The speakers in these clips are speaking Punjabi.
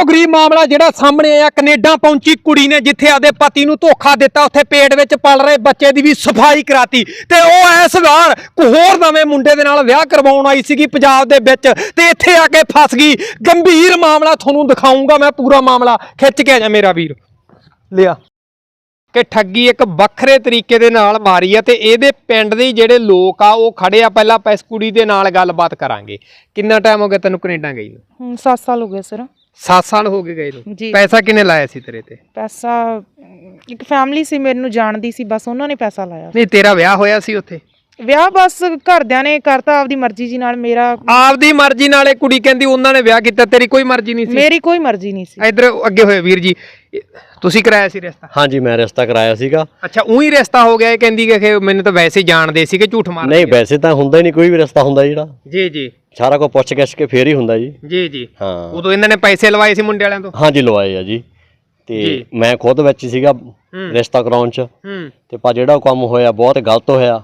ਉਹ ਗਰੀਬ ਮਾਮਲਾ ਜਿਹੜਾ ਸਾਹਮਣੇ ਆਇਆ, ਕੈਨੇਡਾ ਪਹੁੰਚੀ ਕੁੜੀ ਨੇ ਜਿੱਥੇ ਆਦੇ ਪਤੀ ਨੂੰ ਧੋਖਾ ਦਿੱਤਾ, ਉੱਥੇ ਪੇਟ ਵਿੱਚ ਪਲ ਰਹੇ ਬੱਚੇ ਦੀ ਵੀ ਸਫ਼ਾਈ ਕਰਾਤੀ। ਤੇ ਉਹ ਇਸ ਵਾਰ ਹੋਰ ਨਵੇਂ ਮੁੰਡੇ ਦੇ ਨਾਲ ਵਿਆਹ ਕਰਵਾਉਣ ਆਈ ਸੀਗੀ ਪੰਜਾਬ ਦੇ ਵਿੱਚ ਤੇ ਇੱਥੇ ਆ ਕੇ ਫਸ ਗਈ। ਗੰਭੀਰ ਮਾਮਲਾ ਤੁਹਾਨੂੰ ਦਿਖਾਉਂਗਾ ਮੈਂ ਪੂਰਾ ਮਾਮਲਾ। ਖਿੱਚ ਕੇ ਆ ਜਾ ਮੇਰਾ ਵੀਰ। ਲਿਆ। ਕਿ ਠੱਗੀ ਇੱਕ ਵੱਖਰੇ ਤਰੀਕੇ ਦੇ ਨਾਲ ਮਾਰੀ ਆ ਤੇ ਇਹਦੇ ਪਿੰਡ ਦੇ ਜਿਹੜੇ ਲੋਕ ਆ, ਉਹ ਖੜੇ ਆ। ਪਹਿਲਾਂ ਆਪਾਂ ਇਸ ਕੁੜੀ ਦੇ ਨਾਲ ਗੱਲਬਾਤ ਕਰਾਂਗੇ। ਕਿੰਨਾ ਟਾਈਮ ਹੋ ਗਿਆ ਤੈਨੂੰ ਕੈਨੇਡਾ ਗਈ ਨੂੰ? 7 ਸਾਲ ਹੋ ਗਏ ਸਰ। 7 ਸਾਲ ਹੋ ਗਏ ਗਏ ਨੂੰ। ਜੀ। ਪੈਸਾ ਕਿਨੇ ਲਾਇਆ ਸੀ ਤੇਰੇ ਤੇ? ਪੈਸਾ ਅਮ, ਇੱਕ ਫੈਮਿਲੀ ਸੀ ਮੈਨੂੰ ਜਾਣਦੀ ਸੀ ਬਸ ਉਹਨਾਂ ਨੇ ਪੈਸਾ ਲਾਇਆ ਨਹੀਂ ਤੇਰਾ ਵਿਆਹ ਹੋਇਆ ਸੀ ਉੱਥੇ? ਵਿਆਹ ਬਸ ਘਰਦਿਆਂ ਨੇ ਕਰਤਾ ਆਪਦੀ ਮਰਜ਼ੀ ਜੀ ਨਾਲ ਮੇਰਾ ਆਪਦੀ ਮਰਜ਼ੀ ਨਾਲ ਇਹ ਕੁੜੀ ਕਹਿੰਦੀ ਉਹਨਾਂ ਨੇ ਵਿਆਹ ਕੀਤਾ ਤੇਰੀ ਕੋਈ ਮਰਜ਼ੀ ਨਹੀਂ ਸੀ? ਮੇਰੀ ਕੋਈ ਮਰਜ਼ੀ ਨਹੀਂ ਸੀ। ਇਧਰ ਅੱਗੇ ਹੋਏ ਵੀਰ ਜੀ ਤੁਸੀਂ ਕਰਾਇਆ ਸੀ ਰਿਸ਼ਤਾ? ਹਾਂਜੀ ਮੈਂ ਰਿਸ਼ਤਾ ਕਰਾਇਆ ਸੀਗਾ। ਅੱਛਾ ਉਹੀ ਰਿਸ਼ਤਾ ਹੋ ਗਿਆ ਇਹ ਕਹਿੰਦੀ ਕਿ ਮੈਨੂੰ ਤਾਂ ਵੈਸੇ ਜਾਣਦੇ ਸੀ ਕਿ ਝੂਠ ਮਾਰ ਨਹੀਂ ਵੈਸੇ ਤਾਂ ਹੁੰਦਾ ਹੀ ਨਹੀਂ ਕੋਈ ਵੀ ਰਿਸ਼ਤਾ ਹੁੰਦਾ ਜਿਹੜਾ। ਜੀ ਜੀ। ਸਾਰਾ ਕੁਝ ਪੁੱਛ ਗਿੱਛ ਕੇ ਫੇਰ ਹੀ ਹੁੰਦਾ ਜੀ। ਜੀ ਜੀ। ਹਾਂ। ਉਦੋਂ ਇਹਨਾਂ ਨੇ ਪੈਸੇ ਲਵਾਏ ਸੀ ਮੁੰਡੇ ਵਾਲਿਆਂ ਤੋਂ? ਹਾਂਜੀ ਲਵਾਏ ਆ ਜੀ। ਤੇ। ਮੈਂ ਖੁਦ ਵਿੱਚ ਸੀਗਾ ਰਿਸ਼ਤਾ ਕਰਾਉਣ ਚ। ਹੂੰ। ਤੇ ਪਰ ਜਿਹੜਾ ਕੰਮ ਹੋਇਆ ਬਹੁਤ ਗਲਤ ਹੋਇਆ।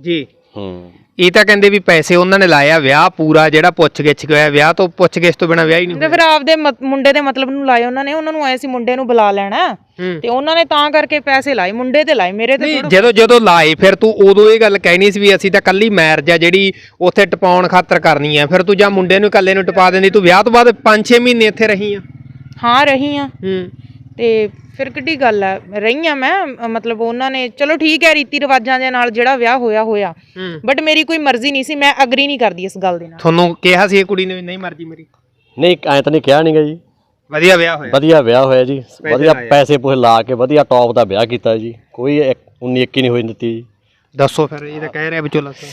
ਜੀ। ਹੂੰ। ਇਹ ਤਾਂ ਕਹਿੰਦੇ ਵੀ ਪੈਸੇ ਉਹਨਾਂ ਨੇ ਲਾਇਆ ਵਿਆਹ ਪੂਰਾ ਜਿਹੜਾ ਪੁੱਛ ਗਿੱਛ ਗਿਆ ਵਿਆਹ ਤੋਂ ਪੁੱਛ ਗਿੱਛ ਤੋਂ ਬਿਨਾ ਵਿਆਹ ਹੀ ਨਹੀਂ ਤੇ ਫਿਰ ਆਪਦੇ ਮਤ- ਮੁੰਡੇ ਦੇ ਮਤਲਬ ਨੂੰ ਲਾਏ ਉਹਨਾਂ ਨੇ ਉਹਨਾਂ ਨੂੰ ਆਏ ਸੀ ਮੁੰਡੇ ਨੂੰ ਬੁਲਾ ਲੈਣਾ। ਹੂੰ। ਤੇ ਉਹਨਾਂ ਨੇ ਤਾਂ ਕਰਕੇ ਪੈਸੇ ਲਾਏ ਮੁੰਡੇ ਤੇ ਲਾਏ ਮੇਰੇ ਤੇ ਨਹੀਂ ਥੋੜ੍ਹਾ- ਜਦੋਂ ਜਦੋਂ ਲਾਏ ਫਿਰ ਤੂੰ ਉਦੋਂ ਇਹ ਗੱਲ ਕਹਿਣੀ ਸੀ ਵੀ ਅਸੀਂ ਤਾਂ ਕੱਲੀ ਮੈਰਿਜ ਆ ਜਿਹੜੀ ਉੱਥੇ ਟਪਾਉਣ ਖਾਤਰ ਕਰਨੀ ਆ। ਫਿਰ ਤੂੰ ਜਾਂ ਮੁੰਡੇ ਨੂੰ ਇਕੱਲੇ ਨੂੰ ਟਪਾ ਦਿੰਦੀ ਤੂੰ ਵਿਆਹ ਤੋਂ ਬਾਅਦ 5-6 ਮਹੀਨੇ ਇੱਥੇ ਰਹੀ ਆ। ਹਾਂ ਰਹੀ ਆ। ਹੂੰ। ਤੇ ਫਿਰ ਕਿੱਡੀ ਗੱਲ ਆ ਰਹੀ ਆ ਮੈਂ ਮਤਲਬ ਉਹਨਾਂ ਨੇ ਚਲੋ ਠੀਕ ਹੈ ਰੀਤੀ ਰਿਵਾਜਾਂ ਦੇ ਨਾਲ ਜਿਹੜਾ ਵਿਆਹ ਹੋਇਆ ਹੋਇਆ। ਹੂੰ। ਬਟ ਮੇਰੀ ਕੋਈ ਮਰਜ਼ੀ ਨਹੀਂ ਸੀ ਮੈਂ ਅਗਰੀ ਨਹੀਂ ਕਰਦੀ ਇਸ ਗੱਲ ਦੇ ਨਾਲ। ਤੁਹਾਨੂੰ ਕਿਹਾ ਸੀ ਇਹ ਕੁੜੀ ਨੇ ਨਹੀਂ ਮਰਜ਼ੀ ਮੇਰੀ? ਨਹੀਂ ਐਂ ਤਾਂ ਨਹੀਂ ਕਿਹਾ ਨਹੀਂਗਾ ਜੀ। ਵਧੀਆ ਵਿਆਹ ਹੋਇਆ। ਵਧੀਆ ਵਿਆਹ ਹੋਇਆ ਜੀ। ਵਧੀਆ। ਪੈਸੇ ਪੂਸੇ ਲਾ ਕੇ ਵਧੀਆ ਟੌਪ ਦਾ ਵਿਆਹ ਕੀਤਾ ਜੀ। ਕੋਈ 19 21 ਨਹੀਂ ਹੋਈ ਦਿੱਤੀ ਜੀ। ਦੱਸੋ ਫਿਰ ਇਹ ਤਾਂ ਕਹਿ ਰਿਹਾ ਵਿਚੋਲਾ Singh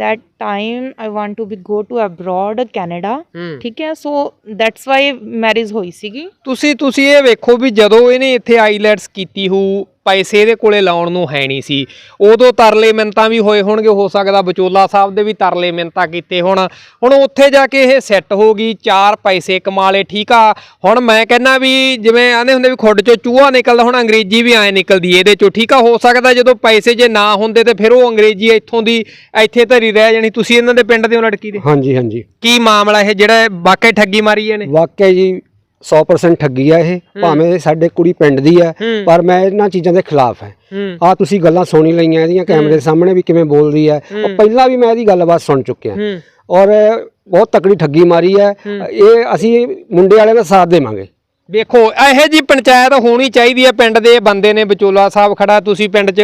that time i want to be go to abroad canada. ਠੀਕ ਹੈ ਸੋ ਦੈਟਸ ਵਾਈ ਮੈਰਿਜ ਹੋਈ ਸੀਗੀ। ਤੁਸੀਂ ਤੁਸੀਂ ਇਹ ਵੇਖੋ ਵੀ ਜਦੋਂ ਇਹਨੇ ਇੱਥੇ ਆਈਲੈਟਸ ਕੀਤੀ ਹੋ ਪੈਸੇ ਇਹਦੇ ਕੋਲੇ ਲਾਉਣ ਨੂੰ ਹੈ ਨਹੀਂ ਸੀ। ਉਦੋਂ ਤਰਲੇ ਮਿੰਤਾਂ ਵੀ ਹੋਏ ਹੋਣਗੇ ਹੋ ਸਕਦਾ ਵਿਚੋਲਾ ਸਾਹਿਬ ਦੇ ਵੀ ਤਰਲੇ ਮਿੰਤਾਂ ਕੀਤੇ ਹੁਣ। ਹੁਣ ਉੱਥੇ ਜਾ ਕੇ ਇਹ ਸੈੱਟ ਹੋ ਗਈ ਚਾਰ ਪੈਸੇ ਕਮਾ ਲਏ ਠੀਕ ਆ। ਹੁਣ ਮੈਂ ਕਹਿੰਦਾ ਵੀ ਜਿਵੇਂ ਆਂਦੇ ਹੁੰਦੇ ਵੀ ਖੁੱਡ ਚੋਂ ਚੂਹਾ ਨਿਕਲਦਾ ਹੁਣ ਅੰਗਰੇਜ਼ੀ ਵੀ ਐ ਨਿਕਲਦੀ ਇਹਦੇ ਚੋਂ ਠੀਕ ਆ। ਹੋ ਸਕਦਾ ਜਦੋਂ ਪੈਸੇ ਜੇ ਨਾ ਹੁੰਦੇ ਤੇ ਫਿਰ ਉਹ ਅੰਗਰੇਜ਼ੀ ਇੱਥੋਂ ਦੀ ਇੱਥੇ ਧਰੀ ਰਹਿ ਜਾਣੀ। ਤੁਸੀਂ ਇਹਨਾਂ ਦੇ ਪਿੰਡ ਦੇ ਹੋ ਲੜਕੀ ਦੇ? ਹਾਂਜੀ ਹਾਂਜੀ। ਕੀ ਮਾਮਲਾ ਇਹ ਜਿਹੜਾ ਵਾਕਈ ਠੱਗੀ ਮਾਰੀ ਇਹਨੇ? ਵਾਕਿਆ ਜੀ 100% ਠੱਗੀ ਆ ਇਹ ਭਾਵੇਂ ਸਾਡੇ ਕੁੜੀ ਪਿੰਡ ਦੀ ਆ। ਪਰ ਮੈਂ ਇਹਨਾਂ ਚੀਜ਼ਾਂ ਦੇ ਖਿਲਾਫ ਹੈ। ਆ ਤੁਸੀਂ ਗੱਲਾਂ ਸੁਣੀ ਲਈਆਂ ਇਹਦੀਆਂ ਕੈਮਰੇ ਦੇ ਸਾਹਮਣੇ ਵੀ ਕਿਵੇਂ ਬੋਲਦੀ ਹੈ। ਉਹ ਪਹਿਲਾਂ ਵੀ ਮੈਂ ਇਹਦੀ ਗੱਲਬਾਤ ਸੁਣ ਚੁੱਕਿਆ। ਔਰ ਬਹੁਤ ਤਕੜੀ ਠੱਗੀ ਮਾਰੀ ਹੈ। ਇਹ ਅਸੀਂ ਮੁੰਡੇ ਵਾਲਿਆਂ ਦਾ ਸਾਥ ਦੇਵਾਂਗੇ। ਵੇਖੋ ਇਹੋ ਜੀ ਪੰਚਾਇਤ ਹੋਣੀ ਚਾਹੀਦੀ ਹੈ ਪਿੰਡ ਦੇ ਬੰਦੇ ਨੇ ਵਿਚੋਲਾ ਸਾਹਿਬ ਖੜਾ ਤੁਸੀਂ ਪਿੰਡ 'ਚ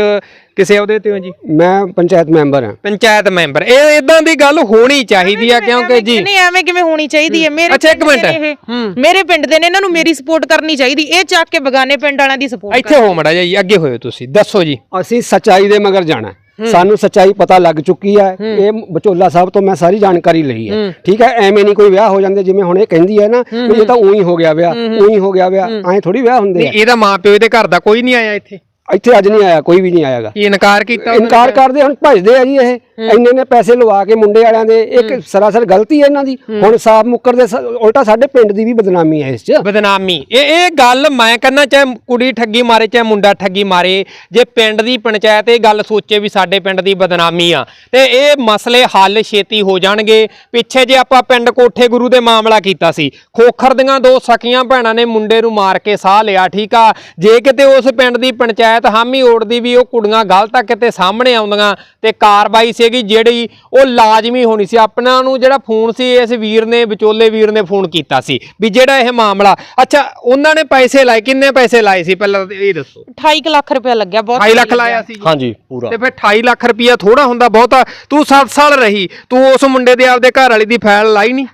ਕਿਸੇ ਉਹਦੇ ਤੇ ਹੋ ਜੀ? ਮੈਂ ਪੰਚਾਇਤ ਮੈਂਬਰ ਹਾਂ। ਪੰਚਾਇਤ ਮੈਂਬਰ। ਇਹ ਇਦਾਂ ਦੀ ਗੱਲ ਹੋਣੀ ਚਾਹੀਦੀ ਆ ਕਿਉਂਕਿ ਜੀ ਨਹੀਂ ਐਵੇਂ ਕਿਵੇਂ ਹੋਣੀ ਚਾਹੀਦੀ ਹੈ? ਮੇਰੇ ਅੱਛਾ, ਇੱਕ ਪਿੰਡ ਦੇ ਮਿੰਟ। ਮੇਰੇ ਪਿੰਡ ਦੇ ਨੇ ਇਹਨਾਂ ਨੂੰ ਮੇਰੀ ਸਪੋਰਟ ਕਰਨੀ ਚਾਹੀਦੀ। ਇਹ ਚੱਕ ਕੇ ਬਗਾਨੇ ਪਿੰਡ ਵਾਲਿਆਂ ਦੀ ਸਪੋਰਟ ਇੱਥੇ ਹੋ ਮੜਾ ਜੀ ਅੱਗੇ ਹੋਇਓ ਤੁਸੀਂ। ਦੱਸੋ ਜੀ। ਅਸੀਂ ਸੱਚਾਈ ਦੇ ਮਗਰ ਜਾਣਾ। ਸਾਨੂੰ ਸੱਚਾਈ ਪਤਾ ਲੱਗ ਚੁੱਕੀ ਹੈ। ਇਹ ਬਚੋਲਾ ਸਾਹਿਬ ਤੋਂ ਮੈਂ ਸਾਰੀ ਜਾਣਕਾਰੀ ਲਈ ਹੈ। ਠੀਕ ਹੈ ਐਵੇਂ ਨਹੀਂ ਕੋਈ ਵਿਆਹ ਹੋ ਜਾਂਦੇ ਜਿਵੇਂ ਹੁਣ ਇਹ ਕਹਿੰਦੀ ਹੈ ਨਾ ਵੀ ਇਹ ਤਾਂ ਉਹੀ ਹੋ ਗਿਆ ਵਿਆਹ ਉਹੀ ਹੋ ਗਿਆ ਵਿਆਹ ਐਂ ਥੋੜੀ ਵਿਆਹ ਹੁੰਦੇ ਨਹੀਂ ਆ ਇਹਦਾ ਮਾਂ ਪਿਓ ਇਹਦੇ ਘਰ ਦਾ ਕੋਈ ਨਹੀਂ ਆਇਆ ਇੱਥੇ। ਇੱਥੇ ਅੱਜ ਨਹੀਂ ਆਇਆ ਕੋਈ ਵੀ ਨਹੀਂ ਆਇਆਗਾ। ਕੀ ਇਨਕਾਰ ਕੀਤਾ ਉਹਨਾਂ ਨੇ? ਇਨਕਾਰ ਕਰਦੇ ਹੁਣ ਭਜਦੇ ਆ ਜੀ ਇਹ। ਇੰਨੇ ਨੇ ਪੈਸੇ ਲਵਾ ਕੇ ਮੁੰਡੇ ਵਾਲਿਆਂ ਦੇ ਇੱਕ ਸਰਾਸਰ ਗਲਤੀ ਹੈ ਇਹਨਾਂ ਦੀ। ਹੁਣ ਸਾਫ਼ ਮੁੱਕਰ ਦੇ ਉਲਟਾ ਸਾਡੇ ਪਿੰਡ ਦੀ ਵੀ ਬਦਨਾਮੀ ਹੈ ਇਸ 'ਚ। ਬਦਨਾਮੀ। ਇਹ ਇਹ ਗੱਲ ਮੈਂ ਕਹਿੰਦਾ ਚਾਹੇ ਕੁੜੀ ਠੱਗੀ ਮਾਰੇ ਚਾਹੇ ਮੁੰਡਾ ਠੱਗੀ ਮਾਰੇ ਜੇ ਪਿੰਡ ਦੀ ਪੰਚਾਇਤ ਇਹ ਗੱਲ ਸੋਚੇ ਵੀ ਸਾਡੇ ਪਿੰਡ ਦੀ ਬਦਨਾਮੀ ਆ ਤੇ ਇਹ ਮਸਲੇ ਹੱਲ ਛੇਤੀ ਹੋ ਜਾਣਗੇ। ਪਿੱਛੇ ਜੇ ਆਪਾਂ ਪਿੰਡ ਕੋਠੇ ਗੁਰੂ ਦੇ ਮਾਮਲਾ ਕੀਤਾ ਸੀ ਖੋਖਰ ਦੀਆਂ ਦੋ ਸਕੀਆਂ ਭੈਣਾਂ ਨੇ ਮੁੰਡੇ ਨੂੰ ਮਾਰ ਕੇ ਸਾਹ ਲਿਆ ਠੀਕ ਆ? ਜੇ ਕਿਤੇ ਉਸ ਪਿੰਡ ਦੀ ਪੰਚਾਇਤ ਹਾਮੀ ਓੜਦੀ ਵੀ ਉਹ ਕੁੜੀਆਂ ਗਲਤ ਆ ਕਿਤੇ ਸਾਹਮਣੇ ਆਉਂਦੀਆਂ ਤੇ ਕਾਰਵਾਈ ਸੀਗੀ ਜਿਹੜੀ ਉਹ ਲਾਜ਼ਮੀ ਹੋਣੀ ਸੀ। ਆਪਣਾ ਨੂੰ ਜਿਹੜਾ ਫੋਨ ਸੀ ਇਸ ਵੀਰ ਨੇ ਵਿਚੋਲੇ ਵੀਰ ਨੇ ਫੋਨ ਕੀਤਾ ਸੀ ਵੀ ਜਿਹੜਾ ਇਹ ਮਾਮਲਾ। ਅੱਛਾ ਉਹਨਾਂ ਨੇ ਪੈਸੇ ਲਾਏ ਕਿੰਨੇ ਪੈਸੇ ਲਾਏ ਸੀ? ਪਹਿਲਾਂ ਇਹ ਦੱਸੋ। 28 ਕੁ ਲੱਖ ਰੁਪਇਆ ਲੱਗਿਆ ਬਹੁਤ 28 ਲੱਖ ਲਾਇਆ ਸੀ। ਹਾਂਜੀ ਪੂਰਾ। ਤੇ ਫਿਰ 28 ਲੱਖ ਰੁਪਇਆ ਥੋੜਾ ਹੁੰਦਾ ਬਹੁਤਾ। ਤੂੰ 7 ਸਾਲ ਰਹੀ ਤੂੰ ਉਸ ਮੁੰਡੇ ਦੇ ਆਪਦੇ ਘਰ ਵਾਲੀ ਦੀ ਫਾਈਲ ਲਾਈ ਨਹੀਂ?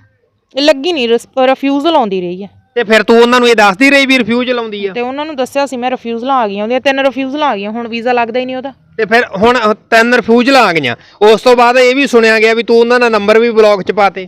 ਇਹ ਲੱਗੀ ਨਹੀਂ ਰਿਫਿਊਜ਼ਲ ਆਉਂਦੀ ਰਹੀ ਹੈ। ਤੇ ਫਿਰ ਤੂੰ ਉਹਨਾਂ ਨੂੰ ਇਹ ਦੱਸਦੀ ਰਹੀ ਵੀ ਰਿਫਿਊਜ਼ ਲਾਉਂਦੀ ਆ? ਤੇ ਉਹਨਾਂ ਨੂੰ ਦੱਸਿਆ ਸੀ ਮੈਂ ਰਿਫਿਊਜ਼ਲਾਂ ਆ ਗਈਆਂ ਉਹਦੀਆਂ ਤਿੰਨ ਰਿਫਿਊਜ਼ਲਾਂ ਆ ਗਈਆਂ ਹੁਣ ਵੀਜ਼ਾ ਲੱਗਦਾ ਹੀ ਨਹੀਂ ਉਹਦਾ। ਤੇ ਫਿਰ ਹੁਣ ਤਿੰਨ ਰਿਫਿਊਜ਼ਲ ਆ ਗਈਆਂ। ਉਸ ਤੋਂ ਬਾਅਦ ਇਹ ਵੀ ਸੁਣਿਆ ਗਿਆ ਵੀ ਤੂੰ ਉਹਨਾਂ ਦਾ ਨੰਬਰ ਵੀ ਬਲੌਕ 'ਚ ਪਾਤੇ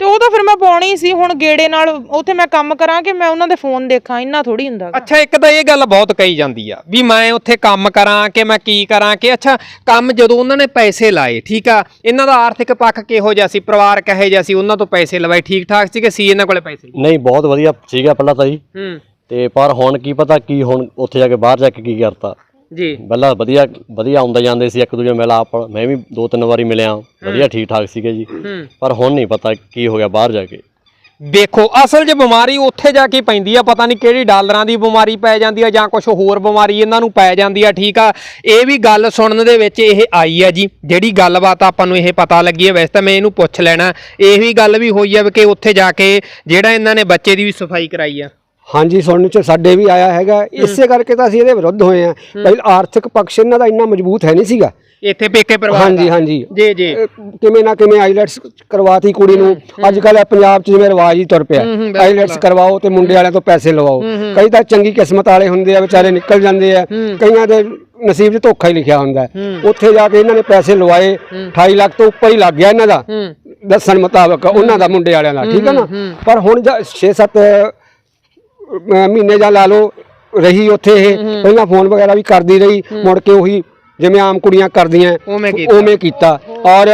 ਤੇ ਉਹ ਤਾਂ ਫਿਰ ਮੈਂ ਪਾਉਣੀ ਹੀ ਸੀ ਹੁਣ ਗੇੜੇ ਨਾਲ ਉੱਥੇ ਮੈਂ ਕੰਮ ਕਰਾਂ ਕਿ ਮੈਂ ਉਹਨਾਂ ਦੇ ਫੋਨ ਦੇਖਾਂ ਇੰਨਾ ਥੋੜੀ ਹੁੰਦਾ ਗਾ। ਅੱਛਾ ਇੱਕ ਤਾਂ ਇਹ ਗੱਲ ਬਹੁਤ ਕਹੀ ਜਾਂਦੀ ਆ ਵੀ ਮੈਂ ਉੱਥੇ ਕੰਮ ਕਰਾਂ ਕਿ ਮੈਂ ਕੀ ਕਰਾਂ ਕਿ ਅੱਛਾ ਕੰਮ ਜਦੋਂ ਉਹਨਾਂ ਨੇ ਪੈਸੇ ਲਾਏ ਠੀਕ ਆ ਇਹਨਾਂ ਦਾ ਆਰਥਿਕ ਪੱਖ ਕਿਹੋ ਜਿਹਾ ਸੀ ਪਰਿਵਾਰ ਕਹੇ ਜਿਹਾ ਸੀ ਉਹਨਾਂ ਤੋਂ ਪੈਸੇ ਲਵਾਏ ਠੀਕ ਠਾਕ ਸੀ ਕਿ ਸੀ ਇਹਨਾਂ ਕੋਲੇ ਪੈਸੇ? ਨਹੀਂ ਬਹੁਤ ਵਧੀਆ ਸੀਗਾ ਪਹਿਲਾਂ ਤਾਂ ਜੀ। ਹੂੰ। ਤੇ ਪਰ ਹੁਣ ਕੀ ਪਤਾ ਕੀ ਹੁਣ ਉੱਥੇ ਜਾ ਕੇ ਬਾਹਰ ਜਾ ਕੇ ਕੀ ਕਰਤਾ। ਜੀ। ਪਹਿਲਾਂ ਵਧੀਆ ਵਧੀਆ ਆਉਂਦੇ ਜਾਂਦੇ ਸੀ ਇੱਕ ਦੂਜੇ ਮਿਲ ਆਪ ਮੈਂ ਵੀ ਦੋ ਤਿੰਨ ਵਾਰੀ ਮਿਲਿਆ। ਵਧੀਆ ਠੀਕ ਠਾਕ ਸੀਗੇ ਜੀ। ਪਰ ਹੁਣ ਨਹੀਂ ਪਤਾ ਕੀ ਹੋ ਗਿਆ ਬਾਹਰ ਜਾ ਕੇ। ਵੇਖੋ ਅਸਲ 'ਚ ਬਿਮਾਰੀ ਉੱਥੇ ਜਾ ਕੇ ਪੈਂਦੀ ਆ ਪਤਾ ਨਹੀਂ ਕਿਹੜੀ ਡਾਲਰਾਂ ਦੀ ਬਿਮਾਰੀ ਪੈ ਜਾਂਦੀ ਆ ਜਾਂ ਕੁਝ ਹੋਰ ਬਿਮਾਰੀ ਇਹਨਾਂ ਨੂੰ ਪੈ ਜਾਂਦੀ ਆ ਠੀਕ ਆ? ਇਹ ਵੀ ਗੱਲ ਸੁਣਨ ਦੇ ਵਿੱਚ ਇਹ ਆਈ ਆ ਜੀ। ਜਿਹੜੀ ਗੱਲਬਾਤ ਆਪਾਂ ਨੂੰ ਇਹ ਪਤਾ ਲੱਗੀ ਹੈ ਵੈਸੇ ਤਾਂ ਮੈਂ ਇਹਨੂੰ ਪੁੱਛ ਲੈਣਾ। ਇਹ ਵੀ ਗੱਲ ਵੀ ਹੋਈ ਆ ਕਿ ਉੱਥੇ ਜਾ ਕੇ ਜਿਹੜਾ ਇਹਨਾਂ ਨੇ ਬੱਚੇ ਦੀ ਵੀ ਸਫ਼ਾਈ ਕਰਾਈ ਆ। ਹਾਂਜੀ ਸੁਣਨ ਚ ਸਾਡੇ ਵੀ ਆਇਆ ਹੈਗਾ। ਇਸੇ ਕਰਕੇ ਤਾਂ ਅਸੀਂ ਇਹਦੇ ਵਿਰੁੱਧ ਹੋਏ ਆ ਪਹਿਲ ਆਰਥਿਕ ਪੱਖ ਇਹਨਾਂ ਦਾ ਇੰਨਾ ਮਜ਼ਬੂਤ ਹੈ ਨਹੀਂ ਸੀਗਾ। ਇੱਥੇ ਪੇਕੇ ਪਰਿਵਾਰ ਹਾਂਜੀ। ਹਾਂਜੀ। ਜੀ ਜੀ। ਕਿਵੇਂ ਨਾ ਕਿਵੇਂ ਆਈਲੈਟਸ ਕਰਵਾਤੀ ਕੁੜੀ ਨੂੰ। ਅੱਜ ਕੱਲ ਪੰਜਾਬ 'ਚ ਜਿਵੇਂ ਰਿਵਾਜ ਹੀ ਤੁਰ ਪਿਆ। ਆਈਲੈਟਸ ਕਰਵਾਓ ਤੇ ਮੁੰਡੇ ਵਾਲਿਆਂ ਤੋਂ ਪੈਸੇ ਲਵਾਓ। ਕਈ ਤਾਂ ਚੰਗੀ ਕਿਸਮਤ ਵਾਲੇ ਹੁੰਦੇ ਆ ਵਿਚਾਰੇ ਨਿਕਲ ਜਾਂਦੇ ਆ। ਕਈਆਂ ਦੇ ਨਸੀਬ 'ਚ ਧੋਖਾ ਹੀ ਲਿਖਿਆ ਹੁੰਦਾ। ਉੱਥੇ ਜਾ ਕੇ ਇਹਨਾਂ ਨੇ ਪੈਸੇ ਲਵਾਏ। 28 ਲੱਖ ਤੋਂ ਉੱਪਰ ਹੀ ਲੱਗ ਗਿਆ ਇਹਨਾਂ ਦਾ। ਦੱਸਣ ਮੁਤਾਬਕ ਉਹਨਾਂ ਦਾ ਮੁੰਡੇ ਵਾਲਿਆਂ ਦਾ। ਠੀਕ ਹੈ ਨਾ? ਪਰ ਹੁਣ 6-7 ਮਹੀਨੇ ਜਾਂ ਲਾ ਲਓ ਰਹੀ ਉੱਥੇ ਇਹ। ਪਹਿਲਾਂ ਫੋਨ ਵਗੈਰਾ ਵੀ ਕਰਦੀ ਰਹੀ ਮੁੜ ਕੇ ਉਹੀ ਜਿਵੇਂ ਆਮ ਕੁੜੀਆਂ ਕਰਦੀਆਂ ਉਵੇਂ ਕੀਤਾ। ਔਰ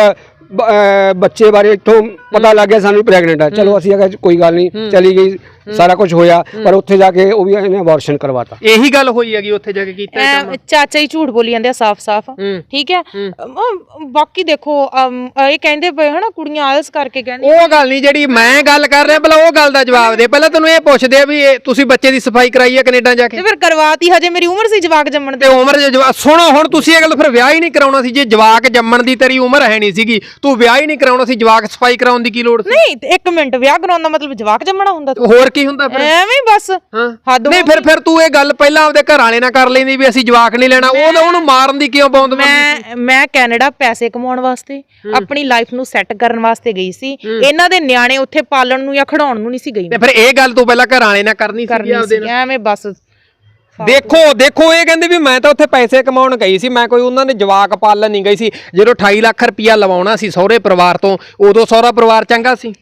ਬੱਚੇ ਬਾਰੇ ਇੱਥੋਂ ਪਤਾ ਲੱਗ ਗਿਆ ਸਾਨੂੰ ਪ੍ਰੈਗਨੈਂਟ ਹੈ ਚਲੋ ਅਸੀਂ ਅਗਰ ਕੋਈ ਗੱਲ ਨਹੀਂ ਚਲੀ ਗਈ ਸਾਰਾ ਕੁਝ ਹੋਇਆ ਪਰ ਉੱਥੇ ਜਾ ਕੇ ਉਹ ਵੀ ਇਹਨੇ ਅਬੋਰਸ਼ਨ ਕਰਵਾਤਾ। ਇਹੀ ਗੱਲ ਹੋਈ ਹੈਗੀ ਉੱਥੇ ਜਾ ਕੇ ਕੀਤਾ ਇਹ ਕੰਮ? ਚਾਚਾ ਹੀ ਝੂਠ ਬੋਲੀ ਜਾਂਦੇ ਆ ਸਾਫ਼-ਸਾਫ਼। ਠੀਕ ਹੈ? ਅਮ, ਬਾਕੀ ਦੇਖੋ ਅਮ, ਇਹ ਕਹਿੰਦੇ ਪਏ ਹਨਾ ਕੁੜੀਆਂ ਆਲਸ ਕਰਕੇ ਕਹਿੰਦੇ ਉਹ ਗੱਲ ਨਹੀਂ ਜਿਹੜੀ ਮੈਂ ਗੱਲ ਕਰ ਰਿਹਾ ਪਹਿਲਾਂ ਉਹ ਗੱਲ ਦਾ ਜਵਾਬ ਦੇ। ਪਹਿਲਾਂ ਤੈਨੂੰ ਇਹ ਪੁੱਛਦੇ ਆ ਵੀ ਇਹ ਤੁਸੀਂ ਬੱਚੇ ਦੀ ਸਫ਼ਾਈ ਕਰਾਈ ਹੈ ਕੈਨੇਡਾ ਜਾ ਕੇ? ਤੇ ਫਿਰ ਕਰਵਾਤੀ ਹਜੇ ਮੇਰੀ ਉਮਰ ਸੀ ਜਵਾਕ ਜੰਮਣ ਤੇ ਤੇ ਉਮਰ ਜੇ ਜਵਾ- ਸੁਣੋ ਹੁਣ ਤੁਸੀਂ ਇਹ ਗੱਲ ਫਿਰ ਵਿਆਹ ਹੀ ਨਹੀਂ ਕਰਾਉਣਾ ਸੀ। ਜੇ ਜਵਾਕ ਜੰਮਣ ਦੀ ਤੇਰੀ ਉਮਰ ਹੈ ਨਹੀਂ ਸੀਗੀ ਤੂੰ ਵਿਆਹ ਹੀ ਨਹੀਂ ਕਰਾਉਣਾ ਸੀ ਜਵਾਕ ਸਫ਼ਾਈ ਕਰਾਉਣ ਦੀ ਕੀ ਲੋੜ ਸੀ? ਨਹੀਂ ਤੇ ਇੱਕ ਮਿੰਟ ਵਿਆਹ ਕਰਾਉਣ ਦਾ ਮਤਲਬ ਜਵਾਕ ਜੰਮਣਾ ਹੁੰਦਾ ਤੂੰ। ਹੋਰ ਕੀ ਹੁੰਦਾ ਫਿਰ? ਐਵੇਂ ਹੀ ਬਸ। ਹਾਂ। ਹੱਦ ਨਹੀਂ ਫਿਰ ਫਿਰ ਤੂੰ ਇਹ ਗੱਲ ਪਹਿਲਾਂ ਆਪਦੇ ਘਰ ਵਾਲੇ ਨਾਲ ਕਰ ਲੈਂਦੀ ਵੀ ਅਸੀਂ ਜਵਾਕ ਨਹੀਂ ਲੈਣਾ। ਉਹ ਉਹਨੂੰ ਮਾਰਨ ਦੀ ਕਿਉਂ ਬੌਂਦ ਮੈਂ ਮੈਂ ਕੈਨੇਡਾ ਪੈਸੇ ਕਮਾਉਣ ਵਾਸਤੇ ਆਪਣੀ ਲਾਈਫ ਨੂੰ ਸੈੱਟ ਕਰਨ ਵਾਸਤੇ ਗਈ ਸੀ। ਇਹਨਾਂ ਦੇ ਨਿਆਣੇ ਉੱਥੇ ਪਾਲਣ ਨੂੰ ਜਾਂ ਖਿਡਾਉਣ ਨੂੰ ਨਹੀਂ ਸੀ ਗਈ। ਤੇ ਫਿਰ ਇਹ ਗੱਲ ਤੂੰ ਪਹਿਲਾਂ ਘਰ ਵਾਲੇ ਨਾਲ ਕਰਨੀ ਸੀ ਆਪਦੇ ਐਵੇਂ ਬਸ। ਦੇਖੋ ਦੇਖੋ ਇਹ ਕਹਿੰਦੇ ਵੀ ਮੈਂ ਤਾਂ ਉੱਥੇ ਪੈਸੇ ਕਮਾਉਣ ਗਈ ਸੀ। ਮੈਂ ਕੋਈ ਉਹਨਾਂ ਦੇ ਜਵਾਕ ਪਾਲਣ ਨਹੀਂ ਗਈ ਸੀ। ਜਦੋਂ 28 ਲੱਖ ਰੁਪਇਆ ਲਵਾਉਣਾ ਸੀ ਸਹੁਰੇ ਪਰਿਵਾਰ ਤੋਂ ਉਦੋਂ ਸਹੁਰਾ ਪਰਿਵਾਰ ਚੰਗਾ ਸੀ?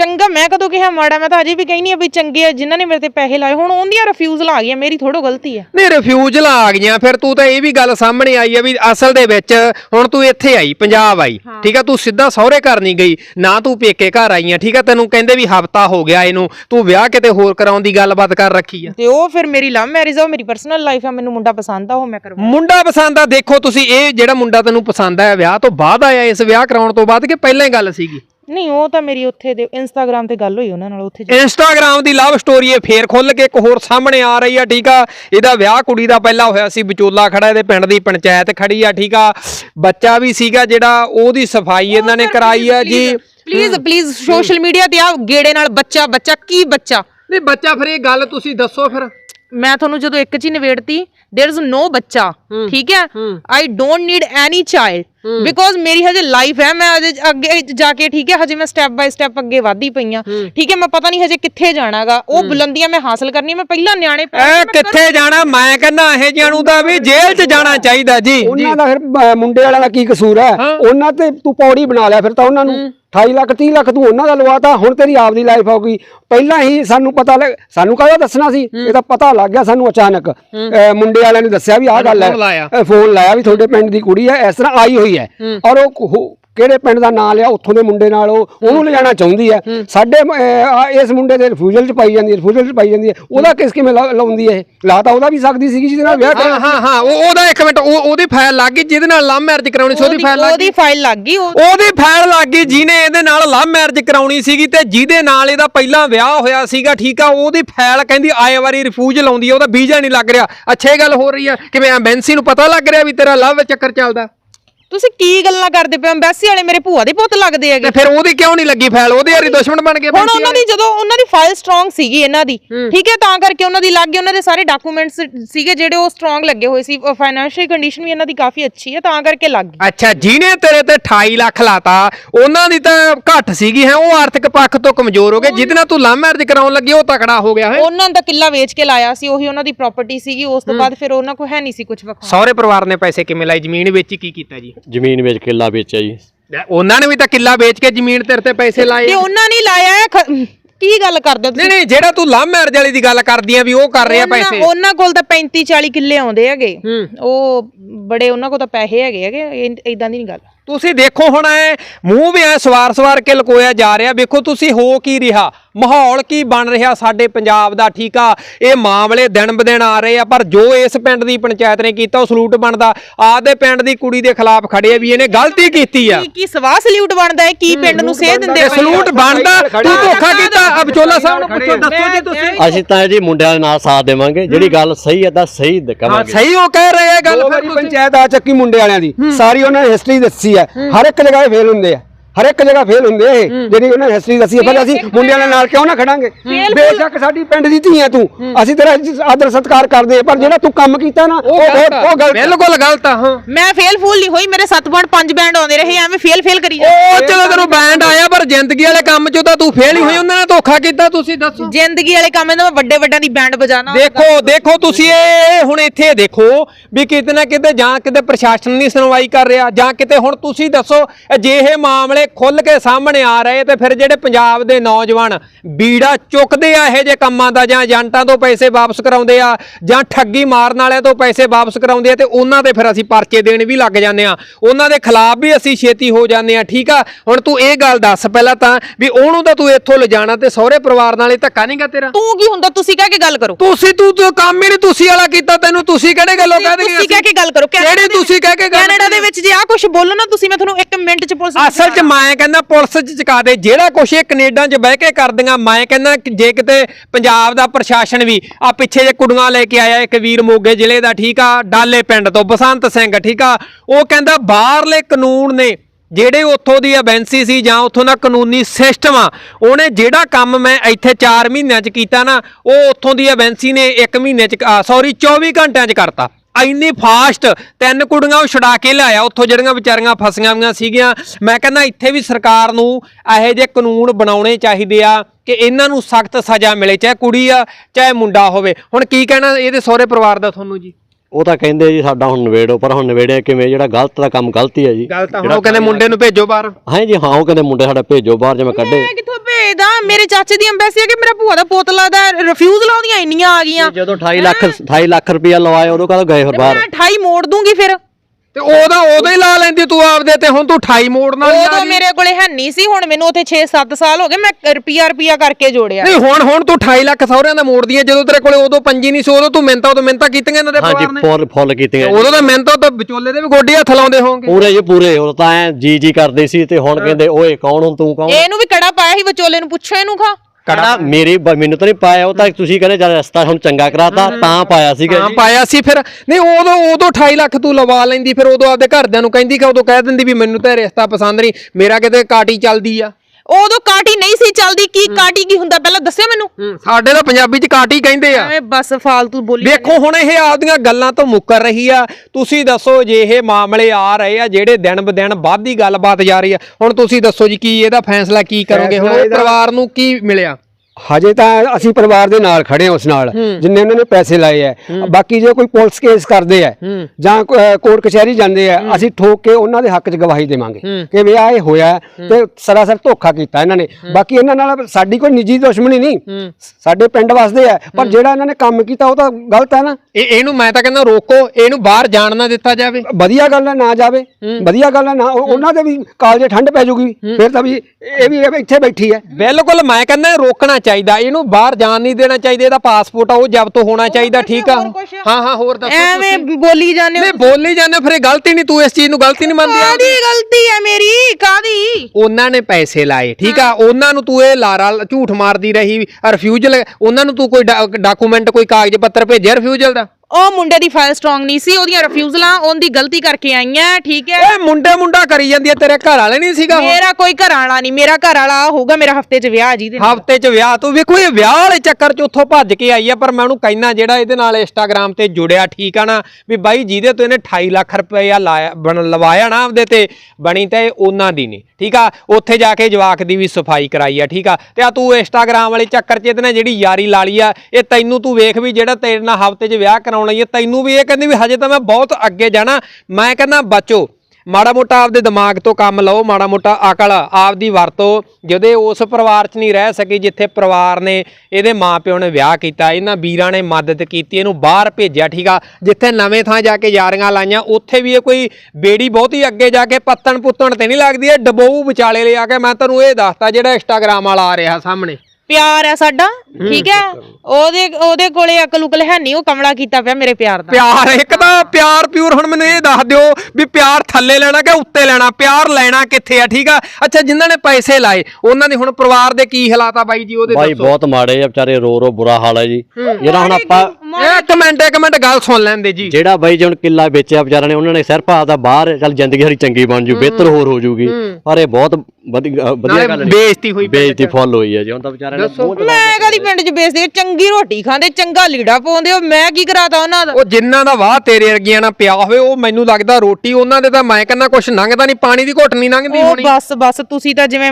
ਚੰਗਾ ਮੈਂ ਕਦੋਂ ਕਿਹਾ ਮਾੜਾ ਮੈਂ ਤਾਂ ਅਜੇ ਵੀ ਕਹਿੰਨੀ ਆ ਵੀ ਚੰਗੇ ਆ ਜਿਨ੍ਹਾਂ ਨੇ ਮੇਰੇ ਤੇ ਪੈਸੇ ਲਾਏ ਹੁਣ ਉਹਦੀਆਂ ਰਿਫਿਊਜ਼ਲ ਆ ਗਈਆਂ ਮੇਰੀ ਥੋੜੋ ਗਲਤੀ ਆ। ਨਹੀਂ ਰਿਫਿਊਜ਼ਲਾਂ ਆ ਗਈਆਂ ਫਿਰ ਤੂੰ ਤਾਂ ਇਹ ਵੀ ਗੱਲ ਸਾਹਮਣੇ ਆਈ ਆ ਵੀ ਅਸਲ ਦੇ ਵਿੱਚ ਹੁਣ ਤੂੰ ਇੱਥੇ ਆਈ ਪੰਜਾਬ ਆਈ ਠੀਕ ਆ ਤੂੰ ਸਿੱਧਾ ਸਹੁਰੇ ਘਰ ਨਹੀਂ ਗਈ ਨਾ ਤੂੰ ਪੇਕੇ ਘਰ ਆਈ ਆ ਠੀਕ ਆ ਤੈਨੂੰ ਕਹਿੰਦੇ ਵੀ ਹਫਤਾ ਹੋ ਗਿਆ ਇਹਨੂੰ ਤੂੰ ਵਿਆਹ ਕਿਤੇ ਹੋਰ ਕਰਾਉਣ ਦੀ ਗੱਲਬਾਤ ਕਰ ਰੱਖੀ ਆ। ਤੇ ਉਹ ਫਿਰ ਮੇਰੀ ਲਵ ਮੈਰਿਜ ਆ ਉਹ ਮੇਰੀ ਪਰਸਨਲ ਲਾਈਫ ਆ ਮੈਨੂੰ ਮੁੰਡਾ ਪਸੰਦ ਆ ਉਹ ਮੈਂ ਕਰਵਾ ਮੁੰਡਾ ਪਸੰਦ ਆ ਦੇਖੋ ਤੁਸੀਂ ਇਹ ਜਿਹੜਾ ਮੁੰਡਾ ਤੈਨੂੰ ਪਸੰਦ ਆਇਆ ਵਿਆਹ ਤੋਂ ਬਾਅਦ ਆਇਆ ਇਸ ਵਿਆਹ ਕਰਾਉਣ ਤੋਂ ਬਾਅਦ ਕਿ ਪਹਿਲਾਂ ਹੀ ਗੱਲ ਸੀਗੀ? ਨਹੀਂ ਉਹ ਤਾਂ ਮੇਰੀ ਉੱਥੇ ਦੇ ਇੰਸਟਾਗ੍ਰam ਤੇ ਗੱਲ ਹੋਈ ਉਹਨਾਂ ਨਾਲ ਉੱਥੇ ਇੰਸਟਾਗ੍ਰam ਦੀ ਲਵ ਸਟੋਰੀ ਇਹ ਫੇਰ ਖੁੱਲ ਕੇ ਇੱਕ ਹੋਰ ਸਾਹਮਣੇ ਆ ਰਹੀ ਆ ਠੀਕ ਆ? ਇਹਦਾ ਵਿਆਹ ਕੁੜੀ ਦਾ ਪਹਿਲਾਂ ਹੋਇਆ ਸੀ ਵਿਚੋਲਾ ਖੜਾ ਇਹਦੇ ਪਿੰਡ ਦੀ ਪੰਚਾਇਤ ਖੜੀ ਆ ਠੀਕ ਆ? ਬੱਚਾ ਵੀ ਸੀਗਾ ਜਿਹੜਾ ਉਹਦੀ ਸਫ਼ਾਈ ਇਹਨਾਂ ਨੇ ਕਰਾਈ ਆ ਜੀ। ਪਲੀਜ਼ ਪਲੀਜ਼ ਸੋਸ਼ਲ ਮੀਡੀਆ ਤੇ ਆ ਗੇੜੇ ਨਾਲ ਬੱਚਾ ਬੱਚਾ ਕੀ ਬੱਚਾ? ਨਹੀਂ ਬੱਚਾ ਫਿਰ ਇਹ ਗੱਲ ਤੁਸੀਂ ਦੱਸੋ ਫਿਰ। ਮੈਂ ਤੁਹਾਨੂੰ ਜਦੋਂ ਇੱਕ ਚ ਹੀ ਨਿਬੇੜਤੀ देयर इज नो ਬੱਚਾ ਠੀਕ ਹੈ I don't need any child because ਮੇਰੀ ਹਜੇ ਲਾਈਫ ਹੈ ਮੈਂ ਹਜੇ ਅੱਗੇ ਜਾ ਕੇ ਠੀਕ ਹੈ ਹਜੇ ਮੈਂ ਸਟੈਪ ਬਾਈ ਸਟੈਪ ਅੱਗੇ ਵਧਦੀ ਪਈਆਂ ਠੀਕ ਹੈ ਮੈਂ ਪਤਾ ਨਹੀਂ ਹਜੇ ਕਿੱਥੇ ਜਾਣਾਗਾ ਉਹ ਬੁਲੰਦੀਆਂ ਮੈਂ ਹਾਸਲ ਕਰਨੀ ਮੈਂ ਪਹਿਲਾਂ ਨਿਆਣੇ ਪੈਦਾ ਐ ਕਿੱਥੇ ਜਾਣਾ ਮੈਂ ਕਹਿੰਦਾ ਇਹ ਜਿਹਾਂ ਨੂੰ ਤਾਂ ਵੀ ਜੇਲ੍ਹ 'ਚ ਜਾਣਾ ਚਾਹੀਦਾ ਜੀ ਉਹਨਾਂ ਦਾ ਫਿਰ ਅਹ, ਮੁੰਡੇ ਵਾਲਿਆਂ ਦਾ ਕੀ ਕਸੂਰ ਹੈ ਉਹਨਾਂ ਤੇ ਤੂੰ ਪੌੜੀ ਬਣਾ ਲਿਆ ਫਿਰ ਤਾਂ ਉਹਨਾਂ ਨੂੰ 28 ਲੱਖ 30 ਲੱਖ ਤੂੰ ਉਹਨਾਂ ਦਾ ਲਵਾਤਾ ਹੁਣ ਤੇਰੀ ਆਪਦੀ ਲਾਈਫ ਹੋ ਗਈ। ਪਹਿਲਾਂ ਹੀ ਸਾਨੂੰ ਪਤਾ ਲੱਗ ਸਾਨੂੰ ਕਾਹਦਾ ਦੱਸਣਾ ਸੀ? ਇਹ ਤਾਂ ਪਤਾ ਲੱਗ ਗਿਆ ਸਾਨੂੰ ਅਚਾਨਕ। ਮੁੰਡੇ ਵਾਲਿਆਂ ਨੇ ਦੱਸਿਆ ਵੀ ਆਹ ਗੱਲ ਹੈ। ਫੋਨ ਲਾਇਆ। ਵੀ ਤੁਹਾਡੇ ਪਿੰਡ ਦੀ ਕੁੜੀ ਹੈ ਇਸ ਤਰ੍ਹਾਂ ਆਈ ਹੋਈ ਹੈ। ਔਰ ਉਹ ਕਿਹੜੇ ਪਿੰਡ ਦਾ ਨਾਂ ਲਿਆ ਉੱਥੋਂ ਦੇ ਮੁੰਡੇ ਨਾਲ ਉਹ ਉਹਨੂੰ ਲਿਜਾਣਾ ਚਾਹੁੰਦੀ ਹੈ। ਸਾਡੇ ਇਸ ਮੁੰਡੇ ਦੇ ਰਿਫਿਊਜ਼ਲ ਚ ਪਾਈ ਜਾਂਦੀ ਹੈ ਰਿਫਿਊਜ਼ਲ ਚ ਪਾਈ ਜਾਂਦੀ ਹੈ। ਉਹਦਾ ਕਿਸ ਕਿਵੇਂ ਲਾ- ਲਾਉਂਦੀ ਹੈ ਲਾ ਤਾਂ ਉਹਦਾ ਵੀ ਸਕਦੀ ਸੀਗੀ ਜਿਹਦੇ ਨਾਲ ਵਿਆਹ ਹਾਂ ਹਾਂ ਹਾਂ ਉਹ ਉਹਦਾ ਇੱਕ ਮਿੰਟ ਉਹ ਉਹਦੀ ਫਾਈਲ ਲੱਗ ਗਈ ਜਿਹਦੇ ਨਾਲ ਲਵ ਮੈਰਿਜ ਕਰਾਉਣੀ ਸੀ ਉਹਦੀ ਫਾਈਲ ਲੱਗ ਗਈ। ਉਹਦੀ ਫਾਈਲ ਲੱਗ ਗਈ ਉਹ ਉਹਦੀ ਫਾਈਲ ਲੱਗ ਗਈ ਜਿਹਨੇ ਇਹਦੇ ਨਾਲ ਲਵ ਮੈਰਿਜ ਕਰਾਉਣੀ ਸੀਗੀ ਤੇ ਜਿਹਦੇ ਨਾਲ ਇਹਦਾ ਪਹਿਲਾਂ ਵਿਆਹ ਹੋਇਆ ਸੀਗਾ ਠੀਕ ਆ ਉਹਦੀ ਫਾਈਲ ਕਹਿੰਦੀ ਆਏ ਵਾਰੀ ਰਿਫਿਊਜ਼ ਲਾਉਂਦੀ ਆ ਉਹਦਾ ਵੀਜ਼ਾ ਨਹੀਂ ਲੱਗ ਰਿਹਾ। ਅੱਛਾ ਗੱਲ ਹੋ ਰਹੀ ਆ ਕਿਵੇਂ ਐਮਬੈਂਸੀ ਨੂੰ ਪਤਾ ਲੱਗ ਰਿਹਾ ਵੀ ਤੇਰਾ ਲਵ ਚੱਕਰ ਚੱਲਦਾ? ਤੁਸੀਂ ਕੀ ਗੱਲਾਂ ਕਰਦੇ ਪਏ ਹੋ? ਐਮਬੈਸੀ ਵਾਲੇ ਮੇਰੇ ਭੂਆ ਦੇ ਪੁੱਤ ਲੱਗਦੇ ਹੈਗੇ। ਤੇ ਫਿਰ ਉਹਦੀ ਕਿਉਂ ਨਹੀਂ ਲੱਗੀ ਫਾਈਲ? ਉਹਦੇ ਯਾਰੀ ਦੁਸ਼ਮਣ ਬਣ ਗਏ ਹੁਣ ਉਹਨਾਂ ਦੀ ਜਦੋਂ ਉਹਨਾਂ ਦੀ ਫਾਈਲ ਸਟਰੋਂਗ ਸੀਗੀ ਇਹਨਾਂ ਦੀ ਠੀਕ ਹੈ ਤਾਂ ਕਰਕੇ ਉਹਨਾਂ ਦੀ ਲੱਗ ਗਈ। ਉਹਨਾਂ ਦੇ ਸਾਰੇ ਡਾਕੂਮੈਂਟਸ ਸੀਗੇ ਜਿਹੜੇ ਉਹ ਸਟਰੋਂਗ ਲੱਗੇ ਹੋਏ ਸੀ। ਫਾਈਨੈਂਸ਼ੀਅਲ ਕੰਡੀਸ਼ਨ ਵੀ ਇਹਨਾਂ ਦੀ ਕਾਫੀ ਅੱਛੀ ਹੈ ਤਾਂ ਕਰਕੇ ਲੱਗ ਗਈ। ਅੱਛਾ ਜਿਹਨੇ ਤੇਰੇ ਤੇ 28 ਲੱਖ ਲਾਤਾ ਉਹਨਾਂ ਦੀ ਤਾਂ ਘੱਟ ਸੀਗੀ ਹੈ। ਉਹ ਆਰਥਿਕ ਪੱਖ ਤੋਂ ਕਮਜ਼ੋਰ ਹੋ ਗਏ। ਜਿਹਦੇ ਨਾਲ ਤੂੰ ਲਵ ਮੈਰਿਜ ਕਰਾਉਣ ਲੱਗੀ ਉਹ ਤਕੜਾ ਹੋ ਗਿਆ ਹੈ। ਉਹਨਾਂ ਦਾ ਕਿੱਲਾ ਵੇਚ ਕੇ ਲਾਇਆ ਸੀ ਉਹੀ ਉਹਨਾਂ ਦੀ ਪ੍ਰਾਪਰਟੀ ਸੀਗੀ। ਉਸ ਤੋਂ ਬਾਅਦ ਫਿਰ ਉਹਨਾਂ ਕੋਲ ਹੈ ਨਹੀਂ ਸੀ ਕੁਝ ਵਖਾਉਣ। ਸਹੁਰੇ ਪਰਿਵਾਰ ਨੇ ਪੈਸੇ ਕਿਵੇਂ ਲਾਏ? ਜ਼ਮੀਨ ਵੇਚੀ ਕੀ ਕੀਤਾ ਜੀ? ਜ਼ਮੀਨ ਵੇਚ ਕਿੱਲਾ ਵੇਚਿਆ ਜੀ। ਉਹਨਾਂ ਨੇ ਵੀ ਤਾਂ ਕਿੱਲਾ ਵੇਚ ਕੇ ਜ਼ਮੀਨ ਤੇਰੇ ਤੇ ਪੈਸੇ ਲਾਏ ਤੇ ਆ। ਉਹਨਾਂ ਨੇ ਲਾਇਆ ਹੈ ਖ- ਕੀ ਗੱਲ ਕਰਦੇ ਹੋ ਨਹੀਂ ਤੁਸੀਂ? ਨਹੀਂ ਜਿਹੜਾ ਤੂੰ ਲਵ ਮੈਰਿਜ ਵਾਲੀ ਦੀ ਗੱਲ ਕਰਦੀ ਆ ਵੀ ਉਹ ਕਰ ਰਿਹਾ ਉਹਨਾਂ- ਪੈਸੇ। ਉਹਨਾਂ ਕੋਲ ਤਾਂ 35 40 ਕਿੱਲੇ ਆਉਂਦੇ ਹੈਗੇ। ਉਹ ਬੜੇ ਉਹਨਾਂ ਕੋਲ ਤਾਂ ਪੈਸੇ ਹੈਗੇ ਹੈਗੇ ਇਦਾਂ ਦੀ ਨਹੀਂ ਗੱਲ। ਤੁਸੀਂ ਦੇਖੋ ਹੁਣ ਐ ਮੂੰਹ ਵੀ ਐ ਸਵਾਰ-ਸਵਾਰ ਕੇ ਲਕੋਇਆ ਜਾ ਰਿਹਾ। ਵੇਖੋ ਤੁਸੀਂ ਹੋ ਕੀ ਰਿਹਾ? ਮਾਹੌਲ ਕੀ ਬਣ ਰਿਹਾ ਸਾਡੇ ਪੰਜਾਬ ਦਾ? ਠੀਕ ਆ ਇਹ ਮਾਮਲੇ ਦਿਨ ਬਦਿਨ ਆ ਰਹੇ ਆ ਪਰ ਜੋ ਇਸ ਪਿੰਡ ਦੀ ਪੰਚਾਇਤ ਨੇ ਕੀਤਾ ਉਹ ਸਲੂਟ ਬਣਦਾ। ਆਪਦੇ ਪਿੰਡ ਦੀ ਕੁੜੀ ਦੇ ਖਿਲਾਫ ਖੜੇ ਆ ਵੀ ਇਹਨੇ ਗਲਤੀ ਕੀਤੀ ਆ। ਕੀ ਕੀ ਸਵਾਹ ਸਲੂਟ ਬਣਦਾ ਹੈ? ਕੀ ਪਿੰਡ ਨੂੰ ਸੇਧ ਦਿੰਦੇ ਸਲੂਟ ਬਣਦਾ। ਤੂੰ ਧੋਖਾ ਕੀਤਾ। ਅਬਚੋਲਾ ਸਾਹਿਬ ਨੂੰ ਪੁੱਛੋ ਦੱਸੋ ਜੀ ਤੁਸੀਂ। ਅਸੀਂ ਤਾਂ ਜੀ ਮੁੰਡਿਆਂ ਦੇ ਨਾਲ ਸਾਥ ਦੇਵਾਂਗੇ। ਜਿਹੜੀ ਗੱਲ ਸਹੀ ਹੈ ਤਾਂ ਸਹੀ ਹਾਂ ਕਰਾਂਗੇ ਸਹੀ ਉਹ ਕਹਿ ਰਹੇ ਆ ਗੱਲ ਦੋ ਫਿਰ ਪੰਚਾਇਤ ਆ ਚੱਕੀ ਮੁੰਡੇ ਵਾਲਿਆਂ ਦੀ। ਸਾਰੀ ਉਹਨਾਂ ਨੇ ਹਿਸਟਰੀ ਦੱਸੀ ਹੈ। ਹਰ ਇੱਕ ਜਗ੍ਹਾ ਫੇਲ ਹੁੰਦੇ ਆ। ਹਰ ਇੱਕ ਜਗ੍ਹਾ ਫੇਲ ਹੁੰਦੇ ਆ ਇਹ ਜਿਹੜੀ ਉਹਨਾਂ ਨੇ ਹਿਸਟਰੀ ਦੱਸੀ ਹੈ ਅਸੀਂ ਮੁੰਡਿਆਂ ਦੇ ਨਾਲ ਕਿਉਂ ਨਾ ਖੜਾਂਗੇ? ਬੇਸ਼ੱਕ ਸਾਡੀ ਪਿੰਡ ਦੀ ਧੀ ਹੈ ਤੂੰ। ਅਸੀਂ ਤੇਰਾ ਆਦਰ ਸਤਿਕਾਰ ਕਰਦੇ ਆ ਪਰ ਜਿਹੜਾ ਤੂੰ ਕੰਮ ਕੀਤਾ ਨਾ ਉਹ ਉਹ ਗਲਤ ਹੈ। ਬਿਲਕੁਲ ਗਲਤ ਆ ਹਾਂ। ਮੈਂ ਫੇਲ ਫੂਲ ਨਹੀਂ ਹੋਈ ਮੇਰੇ 7.5 ਬੈਂਡ ਆਉਂਦੇ ਰਹੇ ਐਵੇਂ ਫੇਲ ਫੇਲ ਕਰੀ ਜਾ ਉਹ ਚਲੋ ਤੈਨੂੰ ਬੈਂਡ ਆਇਆ ਪਰ ਜ਼ਿੰਦਗੀ ਵਾਲੇ ਕੰਮ 'ਚੋਂ ਤਾਂ ਤੂੰ ਫੇਲ ਹੀ ਹੋਈ ਉਹਨਾਂ ਨੇ ਧੋਖਾ ਕੀਤਾ ਤੁਸੀਂ ਦੱਸੋ। ਜ਼ਿੰਦਗੀ ਵਾਲੇ ਕੰਮ ਇਹਨਾਂ ਮੈਂ ਵੱਡੇ ਵੱਡਿਆਂ ਦੀ ਬੈਂਡ ਵਜਾਣਾ ਦੇਖੋ ਦੇਖੋ ਤੁਸੀਂ ਇਹ ਹੁਣ ਇੱਥੇ ਦੇਖੋ ਵੀ ਕਿਤੇ ਨਾ ਕਿਤੇ ਜਾਂ ਕਿਤੇ ਪ੍ਰਸ਼ਾਸਨ ਨਹੀਂ ਸੁਣਵਾਈ ਕਰ ਰਿਹਾ ਜਾਂ ਕਿਤੇ ਹੁਣ ਤੁਸੀਂ ਦੱਸੋ ਜੇ ਇਹ ਮਾਮਲੇ ਖੁੱਲ ਕੇ ਸਾਹਮਣੇ ਆ ਰਹੇ ਤੇ ਫਿਰ ਜਿਹੜੇ ਪੰਜਾਬ ਦੇ ਨੌਜਵਾਨ ਬੀੜਾ ਚੁੱਕਦੇ ਆ ਇਹੋ ਜਿਹੇ ਕੰਮਾਂ ਦਾ ਜਾਂ ਏਜੰਟਾਂ ਤੋਂ ਪੈਸੇ ਵਾਪਸ ਕਰਾਉਂਦੇ ਆ ਜਾਂ ਠੱਗੀ ਮਾਰਨ ਵਾਲਿਆਂ ਤੋਂ ਪੈਸੇ ਵਾਪਸ ਕਰਾਉਂਦੇ ਆ ਤੇ ਉਹਨਾਂ ਦੇ ਫਿਰ ਅਸੀਂ ਪਰਚੇ ਦੇਣ ਵੀ ਲੱਗ ਜਾਂਦੇ ਆ। ਉਹਨਾਂ ਦੇ ਖਿਲਾਫ ਵੀ ਅਸੀਂ ਛੇਤੀ ਹੋ ਜਾਂਦੇ ਆ ਠੀਕ ਆ? ਹੁਣ ਤੂੰ ਇਹ ਗੱਲ ਦੱਸ ਪਹਿਲਾਂ ਤਾਂ ਵੀ ਉਹਨੂੰ ਤਾਂ ਤੂੰ ਇੱਥੋਂ ਲਿਜਾਣਾ ਤੇ ਸਹੁਰੇ ਪਰਿਵਾਰ ਨਾਲ ਇਹ ਧੱਕਾ ਨਹੀਂਗਾ ਤੇਰਾ? ਤੂੰ ਕੀ ਹੁੰਦਾ? ਤੁਸੀਂ ਕਹਿ ਕੇ ਗੱਲ ਕਰੋ। ਤੁਸੀਂ ਤੂੰ ਤੂੰ ਕੰਮ ਹੀ ਨਹੀਂ ਤੁਸੀਂ ਵਾਲਾ ਕੀਤਾ ਤੈਨੂੰ ਤੁਸੀਂ ਕਿਹੜੇ ਗੱਲੋਂ ਕਹਿ ਤੁਸੀਂ ਕਹਿ ਕੇ ਗੱਲ ਕਰੋ। ਕਿਹੜੀ ਤੁਸੀਂ ਕਹਿ ਕੇ ਗੱਲ ਕੈਨੇਡਾ ਦੇ ਵਿੱਚ ਜੇ ਆ ਕੁਝ ਬੋਲੋ ਨਾ ਤੁਸੀਂ ਮੈਂ ਤੁਹਾਨੂੰ 1 ਮਿੰਟ ਚ ਪੁਲਿਸ ਅਸਲ 'ਚ ਮੈਂ ਕਹਿੰਦਾ ਪੁਲਿਸ 'ਚ ਚੁਕਾ ਦੇ, ਜਿਹੜਾ ਕੁਛ ਇਹ ਕੈਨੇਡਾ 'ਚ ਬਹਿ ਕੇ ਕਰਦੀਆਂ, ਮੈਂ ਕਹਿੰਦਾ ਜੇ ਕਿਤੇ ਪੰਜਾਬ ਦਾ ਪ੍ਰਸ਼ਾਸਨ ਵੀ ਆ ਪਿੱਛੇ ਜੇ ਕੁੜੀਆਂ ਲੈ ਕੇ ਆਇਆ, ਇੱਕ ਵੀਰ ਮੋਗੇ ਜ਼ਿਲ੍ਹੇ ਦਾ, ਠੀਕ ਆ, ਡਾਲੇ ਪਿੰਡ ਤੋਂ, ਬਸੰਤ ਸਿੰਘ, ਠੀਕ ਆ, ਉਹ ਕਹਿੰਦਾ ਬਾਹਰਲੇ ਕਾਨੂੰਨ ਨੇ, ਜਿਹੜੇ ਉੱਥੋਂ ਦੀ ਏਜੰਸੀ ਸੀ ਜਾਂ ਉੱਥੋਂ ਦਾ ਕਾਨੂੰਨੀ ਸਿਸਟਮ ਆ, ਉਹਨੇ ਜਿਹੜਾ ਕੰਮ ਮੈਂ ਇੱਥੇ 4 ਮਹੀਨਿਆਂ 'ਚ ਕੀਤਾ ਨਾ, ਉਹ ਉੱਥੋਂ ਦੀ ਏਜੰਸੀ ਨੇ 1 ਮਹੀਨੇ 'ਚ ਸੌਰੀ 24 ਘੰਟਿਆਂ 'ਚ ਕਰਤਾ। ਇੰਨੀ ਫਾਸਟ ਤਿੰਨ ਕੁੜੀਆਂ ਉਹ ਛੁਡਾ ਕੇ ਲਿਆਇਆ। ਉੱਥੋਂ ਜਿਹੜੀਆਂ ਵਿਚਾਰੀਆਂ ਫਸੀਆਂ ਹੋਈਆਂ ਸੀਗੀਆਂ। ਮੈਂ ਕਹਿੰਦਾ ਇੱਥੇ ਵੀ ਸਰਕਾਰ ਨੂੰ ਇਹੋ ਜਿਹੇ ਕਾਨੂੰਨ ਬਣਾਉਣੇ ਚਾਹੀਦੇ ਆ ਕਿ ਇਹਨਾਂ ਨੂੰ ਸਖਤ ਸਜ਼ਾ ਮਿਲੇ, ਚਾਹੇ ਕੁੜੀ ਆ, ਚਾਹੇ ਮੁੰਡਾ ਹੋਵੇ। ਹੁਣ ਕੀ ਕਹਿਣਾ ਇਹਦੇ ਸਹੁਰੇ ਪਰਿਵਾਰ ਦਾ ਤੁਹਾਨੂੰ ਜੀ? ਉਹ ਤਾਂ ਕਹਿੰਦੇ ਜੀ ਸਾਡਾ ਹੁਣ ਨਵੇੜੋ ਪਰ ਹੁਣ ਨਵੇੜਿਆ ਕਿਵੇਂ? ਜਿਹੜਾ ਗਲਤ ਦਾ ਕੰਮ ਗਲਤੀ ਹੈ ਜੀ। ਗੱਲ ਤਾਂ ਹੁਣ ਉਹ ਕਹਿੰਦੇ ਮੁੰਡੇ ਨੂੰ ਭੇਜੋ ਬਾਹਰ। ਹਾਂ ਜੀ ਹਾਂ ਉਹ ਕਹਿੰਦੇ ਮੁੰਡੇ ਸਾਡਾ ਭੇਜੋ ਬਾਹਰ ਜਿਵੇਂ ਕੱਢੇ। ਮੈਂ ਕਿੱਥੋਂ ਭੇਜਦਾ? ਮੇਰੇ ਚਾਚੇ ਦੀ ਐਮਬੈਸੀ ਆ ਕਿ ਮੇਰਾ ਭੂਆ ਦਾ ਪੋਤਲਾ ਦਾ ਰਿਫਿਊਜ਼ ਲਾਉਂਦੀਆਂ ਇੰਨੀਆਂ ਆ ਗਈਆਂ। ਜਦੋਂ 28 ਲੱਖ 28 ਲੱਖ ਰੁਪਇਆ ਲਵਾਇਆ ਉਦੋਂ ਕਦੋਂ ਗਏ ਫਿਰ ਬਾਹਰ ਮੈਂ 28 ਮੋੜ ਦੂੰਗੀ ਫਿਰ। ਤੇ ਉਹਦਾ ਉਦੋਂ ਹੀ ਲਾ ਲੈਂਦੀ ਤੂੰ ਆਪਦੇ ਤੇ ਹੁਣ ਤੂੰ 28 ਮੋੜ ਨਾਲ ਆ ਉਦੋਂ ਗਈ। ਮੇਰੇ ਕੋਲੇ ਹੈ ਨਹੀਂ ਸੀ ਹੁਣ ਮੈਨੂੰ ਉੱਥੇ 6-7 ਸਾਲ ਹੋ ਗਏ ਮੈਂ ਰੁਪਿਆ ਰੁਪਿਆ ਕਰਕੇ ਜੋੜਿਆ। ਨਹੀਂ ਹੁਣ ਹੁਣ ਤੂੰ 28 ਲੱਖ ਸਹੁਰਿਆਂ ਦਾ ਮੋੜਦੀ ਹੈ ਜਦੋਂ ਤੇਰੇ ਕੋਲੇ ਉਦੋਂ ਪੰਜੀ ਨਹੀਂ ਸੀ ਉਦੋਂ ਤੂੰ ਮਿੰਤਾ ਉਦੋਂ ਮਿੰਤਾ ਕੀਤੀਆਂ ਇਹਨਾਂ ਦੇ ਹਾਂ ਜੀ ਪਰਿਵਾਰ ਨੇ? ਫੁੱਲ ਫੁੱਲ ਕੀਤੀਆਂ ਜੀ। ਉਦੋਂ ਤਾਂ ਮਿੰਤਾ ਤਾਂ ਵਿਚੋਲੇ ਦੇ ਵੀ ਗੋਡੇ ਹੱਥ ਲਾਉਂਦੇ ਹੋਣਗੇ। ਪੂਰੇ ਜੀ ਪੂਰੇ ਉਹ ਤਾਂ ਐ ਜੀ ਜੀ ਕਰਦੇ ਸੀ ਤੇ ਹੁਣ ਕਹਿੰਦੇ ਓਏ ਕੌਣ ਹੁਣ ਤੂੰ ਕੌਣ? ਇਹਨੂੰ ਵੀ ਕੜਾ ਪਾਇਆ ਸੀ ਵਿਚੋਲੇ ਨੂੰ ਪੁੱਛੋ ਇਹਨੂੰ ਖਾ। ਕੜਾ ਮੇਰੀ ਬ- ਮੈਨੂੰ ਤਾਂ ਨਹੀਂ ਪਾਇਆ ਉਹ ਤਾਂ ਤੁਸੀਂ ਕਹਿੰਦੇ ਜਦ ਰਸਤਾ ਹੁਣ ਚੰਗਾ ਕਰਾਤਾ ਤਾਂ ਪਾਇਆ ਸੀਗਾ ਹਾਂ ਜੀ। ਪਾਇਆ ਸੀ ਫਿਰ। ਨਹੀਂ ਉਦੋਂ ਉਦੋਂ 28 ਲੱਖ ਤੂੰ ਲਵਾ ਲੈਂਦੀ ਫਿਰ ਉਦੋਂ ਆਪਦੇ ਘਰਦਿਆਂ ਨੂੰ ਕਹਿੰਦੀ ਕਿ ਉਦੋਂ ਕਹਿ ਦਿੰਦੀ ਵੀ ਮੈਨੂੰ ਤਾਂ ਇਹ ਰਿਸ਼ਤਾ ਪਸੰਦ ਨਹੀਂ ਮੇਰਾ ਕਿਤੇ ਕਾਟੀ ਚੱਲਦੀ ਆ। ਉਦੋਂ ਕਾਟੀ ਨਹੀਂ ਸੀ ਚੱਲਦੀ ਕੀ ਕਾਟੀ ਕੀ ਹੁੰਦਾ? ਪਹਿਲਾਂ ਦੱਸਿਓ ਮੈਨੂੰ। ਸਾਡੇ ਤਾਂ ਪੰਜਾਬੀ 'ਚ ਕਾਟੀ ਕਹਿੰਦੇ ਆ। ਐਵੇਂ ਬਸ ਫਾਲਤੂ ਬੋਲੀ ਵੇਖੋ ਹੁਣ ਇਹ ਆਪਦੀਆਂ ਗੱਲਾਂ ਤੋਂ ਮੁੱਕਰ ਰਹੀ ਆ। ਤੁਸੀਂ ਦੱਸੋ ਜੇ ਇਹ ਮਾਮਲੇ ਆ ਰਹੇ ਆ ਜਿਹੜੇ ਦਿਨ ਬ ਦਿਨ ਵੱਧਦੀ ਗੱਲਬਾਤ ਜਾ ਰਹੀ ਆ। ਹੁਣ ਤੁਸੀਂ ਦੱਸੋ ਜੀ ਕੀ ਇਹਦਾ ਫੈਸਲਾ ਕੀ ਕਰੋਗੇ? ਹੁਣ ਉਹ ਫੈਸਲਾ ਇਹਦਾ- ਪਰਿਵਾਰ ਨੂੰ ਕੀ ਮਿਲਿਆ? ਹਜੇ ਤਾਂ ਅਸੀਂ ਪਰਿਵਾਰ ਦੇ ਨਾਲ ਖੜੇ ਹਾਂ ਉਸ ਨਾਲ ਜਿੰਨੇ ਉਹਨਾਂ ਨੇ ਪੈਸੇ ਲਾਏ ਆ ਬਾਕੀ ਜੇ ਕੋਈ ਪੁਲਿਸ ਕੇਸ ਕਰਦੇ ਆ ਜਾਂ ਕੋਰਟ ਕਚਹਿਰੀ ਜਾਂਦੇ ਆ ਅਸੀਂ ਠੋਕ ਕੇ ਉਹਨਾਂ ਦੇ ਹੱਕ 'ਚ ਗਵਾਹੀ ਦੇਵਾਂਗੇ ਕਿ ਵੀ ਇਹ ਹੋਇਆ ਤੇ ਸਰਾਸਰ ਧੋਖਾ ਕੀਤਾ ਇਹਨਾਂ ਨੇ। ਬਾਕੀ ਇਹਨਾਂ ਨਾਲ ਸਾਡੀ ਕੋਈ ਨਿੱਜੀ ਦੁਸ਼ਮਣੀ ਨਹੀਂ। ਸਾਡੇ ਪਿੰਡ ਵਸਦੇ ਆ ਪਰ ਜਿਹੜਾ ਇਹਨਾਂ ਨੇ ਕੰਮ ਕੀਤਾ ਉਹ ਤਾਂ ਗਲਤ ਹੈ ਨਾ। ਇਹ ਇਹਨੂੰ ਮੈਂ ਤਾਂ ਕਹਿੰਦਾ ਰੋਕੋ ਇਹਨੂੰ ਬਾਹਰ ਜਾਣ ਨਾ ਦਿੱਤਾ ਜਾਵੇ। ਵਧੀਆ ਗੱਲ ਹੈ ਨਾ ਜਾਵੇ। ਵਧੀਆ ਗੱਲ ਹੈ ਨਾ ਉਹ- ਉਹਨਾਂ ਦੇ ਵੀ ਕਾਲਜੇ ਠੰਡ ਪੈ ਜੂਗੀ। ਫਿਰ ਤਾਂ ਵੀ ਇਹ ਵੀ ਇੱਥੇ ਬੈਠੀ ਹੈ ਬਿਲਕੁਲ ਮੈਂ ਕਹਿੰਦਾ ਰੋਕਣਾ ਚਾਹੀਦਾ ਇਹਨੂੰ ਬਾਹਰ ਜਾਣ ਨਹੀਂ ਦੇਣਾ ਚਾਹੀਦਾ ਇਹਦਾ ਪਾਸਪੋਰਟ ਆ ਉਹ ਜ਼ਬਤ ਹੋਣਾ ਚਾਹੀਦਾ ਠੀਕ ਆ? ਹਾਂ ਹਾਂ ਹੋਰ ਦੱਸੋ ਐਵੇਂ ਬੋਲੀ ਜਾਂਦੇ ਹੋ। ਨਹੀਂ ਬੋਲੀ ਜਾਂਦੇ ਫਿਰ ਇਹ ਗਲਤੀ ਨਹੀਂ ਤੂੰ ਇਸ ਚੀਜ਼ ਨੂੰ ਗਲਤੀ ਨਹੀਂ ਮੰਨਦੀ। ਕਾਦੀ ਗਲਤੀ ਹੈ ਮੇਰੀ? ਕਾਦੀ ਉਹਨਾਂ ਨੇ ਪੈਸੇ ਲਾਏ ਠੀਕ ਆ? ਉਹਨਾਂ ਨੂੰ ਤੂੰ ਇਹ ਲਾਰਾ ਝੂਠ ਮਾਰਦੀ ਰਹੀ ਰਿਫਿਊਜ਼ਲ ਉਹਨਾਂ ਨੂੰ ਤੂੰ ਕੋਈ ਡਾਕੂਮੈਂਟ ਕੋਈ ਕਾਗਜ਼ ਪੱਤਰ ਭੇਜਿਆ ਰਿਫਿਊਜ਼ਲ ਦਾ? ਉਹ ਮੁੰਡੇ ਦੀ ਫਾਈਲ ਸਟਰੋਂਗ ਨਹੀਂ ਸੀ ਉਹਦੀਆਂ ਰਿਫਿਊਜ਼ਲਾਂ ਉਹਦੀ ਗਲਤੀ ਕਰਕੇ ਆਈਆਂ ਠੀਕ ਹੈ? ਓਏ ਮੁੰਡੇ ਮੁੰਡਾ ਕਰੀ ਜਾਂਦੀ ਆ ਤੇਰੇ ਘਰ ਵਾਲੇ ਨਹੀਂ ਸੀਗਾ ਮੇਰਾ ਕੋਈ ਘਰ ਵਾਲਾ ਨਹੀਂ ਮੇਰਾ ਘਰ ਵਾਲਾ ਹੋਊਗਾ ਮੇਰਾ ਹਫ਼ਤੇ 'ਚ ਵਿਆਹ ਜੀ ਦੇ ਨਾਲ। ਹਫ਼ਤੇ ਚ ਵਿਆਹ ਤੂੰ ਵੇਖੋ ਇਹ ਵਿਆਹ ਵਾਲੇ ਚੱਕਰ ਚ ਉੱਥੋਂ ਭੱਜ ਕੇ ਆਈ ਆ ਪਰ ਮੈਂ ਉਹਨੂੰ ਕਹਿਣਾ ਜਿਹੜਾ ਇਹਦੇ ਨਾਲ ਇੰਸਟਾਗ੍ਰam ਤੇ ਜੁੜਿਆ ਠੀਕ ਆ ਨਾ ਵੀ ਬਾਈ ਜਿਹਦੇ ਤੋਂ ਇਹਨੇ 28 ਲੱਖ ਰੁਪਇਆ ਲਾਇਆ ਬਣ ਲਵਾਇਆ ਨਾ ਆਪਦੇ ਤੇ ਬਣੀ ਤਾਂ ਇਹ ਉਹਨਾਂ ਦੀ ਨਹੀਂ ਠੀਕ ਆ? ਉੱਥੇ ਜਾ ਕੇ ਜਵਾਕ ਦੀ ਵੀ ਸਫ਼ਾਈ ਕਰਾਈ ਆ ਠੀਕ ਆ? ਤੇ ਆ ਤੂੰ ਇੰਸਟਾਗ੍ਰam ਵਾਲੇ ਚੱਕਰ ਚ ਇਹਦੇ ਨਾਲ ਜਿਹੜੀ ਯਾਰੀ ਲਾ ਲਈ ਆ ਇਹ ਤੈਨੂੰ ਤੂੰ ਵੇਖ ਵੀ ਜਿਹੜਾ ਤੇਰੇ ਨਾਲ ਹਫ਼ਤੇ ਚ ਵਿਆਹ ਕਰਾਉਣਾ ਹੀ ਆ ਤੈਨੂੰ ਵੀ ਇਹ ਕਹਿੰਦੀ ਵੀ ਹਜੇ ਤਾਂ ਮੈਂ ਬਹੁਤ ਅੱਗੇ ਜਾਣਾ। ਮੈਂ ਕਹਿੰਦਾ, ਬਚੋ, ਮਾੜਾ ਮੋਟਾ ਆਪਦੇ ਦਿਮਾਗ ਤੋਂ ਕੰਮ ਲਓ, ਮਾੜਾ ਮੋਟਾ ਅਕਲ, ਆਪਦੀ ਵਰਤੋ। ਜਦੇ ਉਸ ਪਰਿਵਾਰ 'ਚ ਨਹੀਂ ਰਹਿ ਸਕੀ, ਜਿੱਥੇ ਪਰਿਵਾਰ ਨੇ ਇਹਦੇ ਮਾਪਿਓ ਨੇ ਵਿਆਹ ਕੀਤਾ, ਇਹਨਾਂ ਵੀਰਾਂ ਨੇ ਮਦਦ ਕੀਤੀ, ਇਹਨੂੰ ਬਾਹਰ ਭੇਜਿਆ, ਠੀਕ ਆ? ਜਿੱਥੇ ਨਵੇਂ ਥਾਂ ਜਾ ਕੇ ਯਾਰੀਆਂ ਲਾਈਆਂ, ਉੱਥੇ ਵੀ ਇਹ ਕੋਈ ਬੇੜੀ ਬਹੁਤੀ ਅੱਗੇ ਜਾ ਕੇ ਪੱਤਣ ਪੁੱਤਣ ਤੇ ਨਹੀਂ ਲੱਗਦੀ, ਇਹ ਡਬੋਊ ਵਿਚਾਲੇ ਲਿਆ ਕੇ ਮੈਂ ਤੁਹਾਨੂੰ ਇਹ ਦੱਸਤਾ, ਜਿਹੜਾ ਇੰਸਟਾਗ੍ਰਾਮ ਵਾਲਾ ਆ ਰਿਹਾ ਸਾਹਮਣੇ। ਪਿਆਰ ਹੈ ਸਾਡਾ ਠੀਕ ਹੈ ਉਹਦੇ ਉਹਦੇ ਕੋਲੇ ਅਕਲ ਉਕਲ ਹੈ ਨਹੀਂ ਉਹ ਕਮਲਾ ਕੀਤਾ ਪਿਆ ਮੇਰੇ ਪਿਆਰ ਦਾ। ਪਿਆਰ ਇੱਕ ਤਾਂ ਪਿਆਰ ਪਿਓਰ ਹੁਣ ਮੈਨੂੰ ਇਹ ਦੱਸ ਦਿਓ ਵੀ ਪਿਆਰ ਥੱਲੇ ਲੈਣਾ ਕਿ ਉੱਤੇ ਲੈਣਾ? ਪਿਆਰ ਲੈਣਾ ਕਿੱਥੇ ਆ ਠੀਕ ਆ? ਅੱਛਾ ਜਿਨ੍ਹਾਂ ਨੇ ਪੈਸੇ ਲਾਏ ਉਹਨਾਂ ਦੇ ਹੁਣ ਪਰਿਵਾਰ ਦੇ ਕੀ ਹਾਲਾਤ ਆ ਬਾਈ ਜੀ ਉਹਦੇ ਬਾਈ ਦੱਸੋ। ਬਹੁਤ ਮਾੜੇ ਆ ਵਿਚਾਰੇ ਰੋ ਰੋ ਬੁਰਾ ਹਾਲ ਹੈ ਜੀ। ਜਿਹੜਾ ਹੁਣ ਆਪਾਂ ਇੱਕ ਮਿੰਟ ਇੱਕ ਮਿੰਟ ਗੱਲ ਸੁਣ ਲੈਂਦੇ ਜੀ। ਜਿਹੜਾ ਬਾਈ ਜੀ ਹੁਣ ਕਿੱਲਾ ਵੇਚਿਆ ਵਿਚਾਰਿਆਂ ਨੇ ਉਹਨਾਂ ਨੇ ਸਿਰਫ ਆਪਦਾ ਬਾਹਰ ਚੱਲ ਜ਼ਿੰਦਗੀ ਹਰੀ ਚੰਗੀ ਬਣ ਜੂ ਬਿਹਤਰ ਹੋਰ ਹੋ ਜੂਗੀ। ਪਰ ਇਹ ਬਹੁਤ ਵਧੀਆ ਵਧੀਆ ਨਾਲੇ ਗੱਲ ਨਹੀਂ ਬੇਇੱਜ਼ਤੀ ਹੋਈ ਪਿੰਡ ਬੇਇੱਜ਼ਤੀ ਫੁੱਲ ਹੋਈ ਹੈ ਜੀ ਹੁਣ ਤਾਂ ਵਿਚਾਰਿਆਂ ਨੇ ਮੂੰਹ ਤੇ ਮੈਂ ਕਦੀ ਪਿੰਡ 'ਚ ਚੰਗੀ ਰੋਟੀ ਖਾਂਦੇ ਚੰਗਾ ਲੀੜਾ ਪਾਉਂਦੇ ਉਹ ਮੈਂ ਕੀ ਕਰਾਤਾ ਉਹਨਾਂ ਦਾ? ਉਹ ਜਿਨ੍ਹਾਂ ਦਾ ਵਾਹ ਤੇਰੇ ਵਰਗੀਆਂ ਨਾਲ ਪਿਆ ਹੋਵੇ ਉਹ ਮੈਨੂੰ ਲੱਗਦਾ ਰੋਟੀ ਉਹਨਾਂ ਦੇ ਤਾਂ ਮੈਂ ਕਹਿੰਦਾ ਕੁਛ ਲੰਘਦਾ ਨਹੀਂ ਪਾਣੀ ਦੀ ਘੁੱਟ ਨਹੀਂ ਲੰਘਦੀ ਉਹ ਹੋਣੀ। ਬਸ ਬਸ ਤੁਸੀਂ ਤਾਂ ਜਿਵੇਂ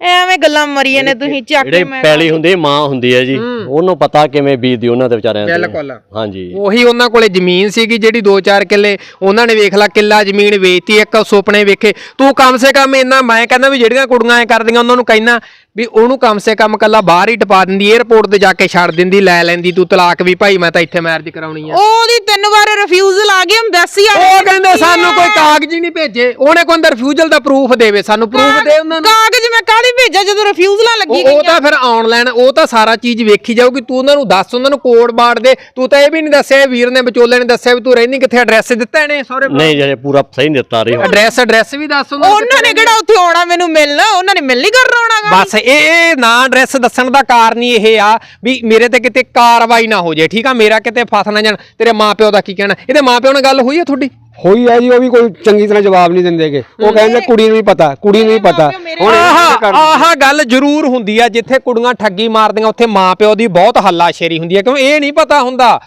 ਐਵੇਂ ਗੱਲਾਂ ਮਰੀਏ ਨੇ ਤੁਸੀਂ ਚੱਕ ਕੇ ਜਿਹੜੇ ਮੈਂ ਪੈਲੀ ਹੁੰਦੀ ਮਾਂ ਹੁੰਦੀ ਹੈ ਜੀ ਉਹਨੂੰ ਪਤਾ ਕਿਵੇਂ ਬੀਤਦੀ ਉਹਨਾਂ ਦੇ ਵਿਚਾਰਿਆਂ ਤੇ ਬਿਲਕੁਲ। ਹਾਂਜੀ। ਉਹੀ ਉਹਨਾਂ ਕੋਲੇ ਜ਼ਮੀਨ ਸੀਗੀ ਜਿਹੜੀ 2-4 ਕਿੱਲੇ ਉਹਨਾਂ ਨੇ ਵੇਖ ਲਾ ਕਿੱਲਾ ਜ਼ਮੀਨ ਵੇਚਤੀ ਇੱਕ ਸੁਪਨੇ ਵੇਖੇ। ਤੂੰ ਕਮ ਸੇ ਕਮ ਇੰਨਾ ਮੈਂ ਕਹਿੰਦਾ ਵੀ ਜਿਹੜੀਆਂ ਕੁੜੀਆਂ ਐ ਕਰਦੀਆਂ ਉਹਨਾਂ ਨੂੰ ਕਹਿਣਾ ਵੀ ਉਹਨੂੰ ਕਮ ਸੇ ਕਮ ਕੱਲਾ ਬਾਹਰ ਹੀ ਟਪਾ ਦਿੰਦੀ 에어ਪੋਰਟ ਤੇ ਜਾ ਕੇ ਛੱਡ ਦਿੰਦੀ ਲੈ ਲੈਂਦੀ ਤੂੰ ਤਲਾਕ ਵੀ ਭਾਈ ਮੈਂ ਤਾਂ ਇੱਥੇ ਮੈਰਿਜ ਕਰਾਉਣੀ ਆ। ਉਹਦੀ ਤਿੰਨ ਵਾਰ ਰਿਫਿਊਜ਼ਲ ਆ ਗਿਆ ਐਮਬੈਸੀ ਆ ਉਹ ਕਹਿੰਦੇ ਸਾਨੂੰ ਕੋਈ ਕਾਗਜ਼ ਹੀ ਨਹੀਂ ਭੇਜੇ। ਉਹਨੇ ਕੋਈ ਅੰਦਰ ਰਿਫਿਊਜ਼ਲ ਦਾ ਪ੍ਰੂਫ ਦੇਵੇ ਸਾਨੂੰ ਪ੍ਰੂਫ ਦੇ ਉਹਨਾਂ ਨੂੰ। ਕਾਗਜ਼ ਮੈਂ ਕਾਹਦੀ ਭੇਜਿਆ ਜਦੋਂ ਰਿਫਿਊਜ਼ਲਾਂ ਲੱਗੀ ਉਹ ਉਹ ਤਾਂ ਫਿਰ ਆਨਲਾਈਨ ਉਹ ਤਾਂ ਸਾਰਾ ਚੀਜ਼ ਵੇਖੀ ਜਾਊਗੀ। ਤੂੰ ਉਹਨਾਂ ਨੂੰ ਦੱਸ ਉਹਨਾਂ ਨੂੰ ਕੋਡ ਬਾੜ ਦੇ। ਤੂੰ ਤਾਂ ਇਹ ਵੀ ਨਹੀਂ ਦੱਸਿਆ ਇਹ ਵੀਰ ਨੇ ਵਿਚੋਲੇ ਨੇ ਦੱਸਿਆ ਵੀ ਤੂੰ ਰਹਿੰਦੀ ਕਿੱਥੇ ਐਡਰੈਸ ਦਿੱਤਾ ਇਹਨੇ ਸਹੁਰੇ ਨਹੀਂ ਜਿਹੜੇ ਪੂਰਾ ਸਹੀ ਨਹੀਂ ਦਿੱਤਾ ਰਹੀ ਐਡਰੈਸ ਐਡਰੈਸ ਵੀ ਦੱਸ ਉਹਨਾਂ ਨੂੰ ਉਹਨਾਂ ਨੇ ਕਿਹੜਾ ਉੱਥੇ ਆਉਣਾ ਮੈਨੂੰ ਮਿਲਣਾ ਉਹਨਾਂ ਨੇ ਮਿਲ ਨਹੀਂ ਕਰਨਾ ਆਉਣਾਗਾ ਬਸ ਇਹ ਇਹ ਨਾ ਐਡਰੈਸ ਦੱਸਣ ਦਾ ਕਾਰਨ ਹੀ ਇਹ ਆ ਵੀ ਮੇਰੇ ਤੇ ਕਿਤੇ ਕਾਰਵਾਈ ਨਾ ਹੋ ਜਾਏ ਠੀਕ ਆ? ਮੇਰਾ ਕਿਤੇ ਫਸ ਨਾ ਜਾਣ ਤੇਰੇ ਮਾਪਿਓ ਦਾ ਕੀ ਕਹਿਣਾ? ਇਹਦੇ ਮਾਪਿਓ ਨਾਲ ਗੱਲ ਹੋਈ ਹੈ ਤੁਹਾਡੀ? ਹੋਈ ਹੈ ਜੀ ਉਹ ਵੀ ਕੋਈ ਚੰਗੀ ਤਰ੍ਹਾਂ ਜਵਾਬ ਨਹੀਂ ਦਿੰਦੇਗੇ ਉਹ ਕਹਿੰਦੇ ਕੁੜੀ ਨੂੰ ਵੀ ਪਤਾ ਕੁੜੀ ਨੂੰ ਵੀ ਪਤਾ। ਹੁਣ ਆਹ ਆਹ ਗੱਲ ਜ਼ਰੂਰ ਹੁੰਦੀ ਆ ਜਿੱਥੇ ਕੁੜੀਆਂ ਠੱਗੀ ਮਾਰਦੀਆਂ ਉੱਥੇ ਮਾਪਿਓ ਦੀ ਬਹੁਤ ਹੱਲਾਸ਼ੇਰੀ ਹੁੰਦੀ ਹੈ ਕਿਉਂ ਇਹ ਨਹੀਂ ਪਤਾ ਹੁੰਦਾ?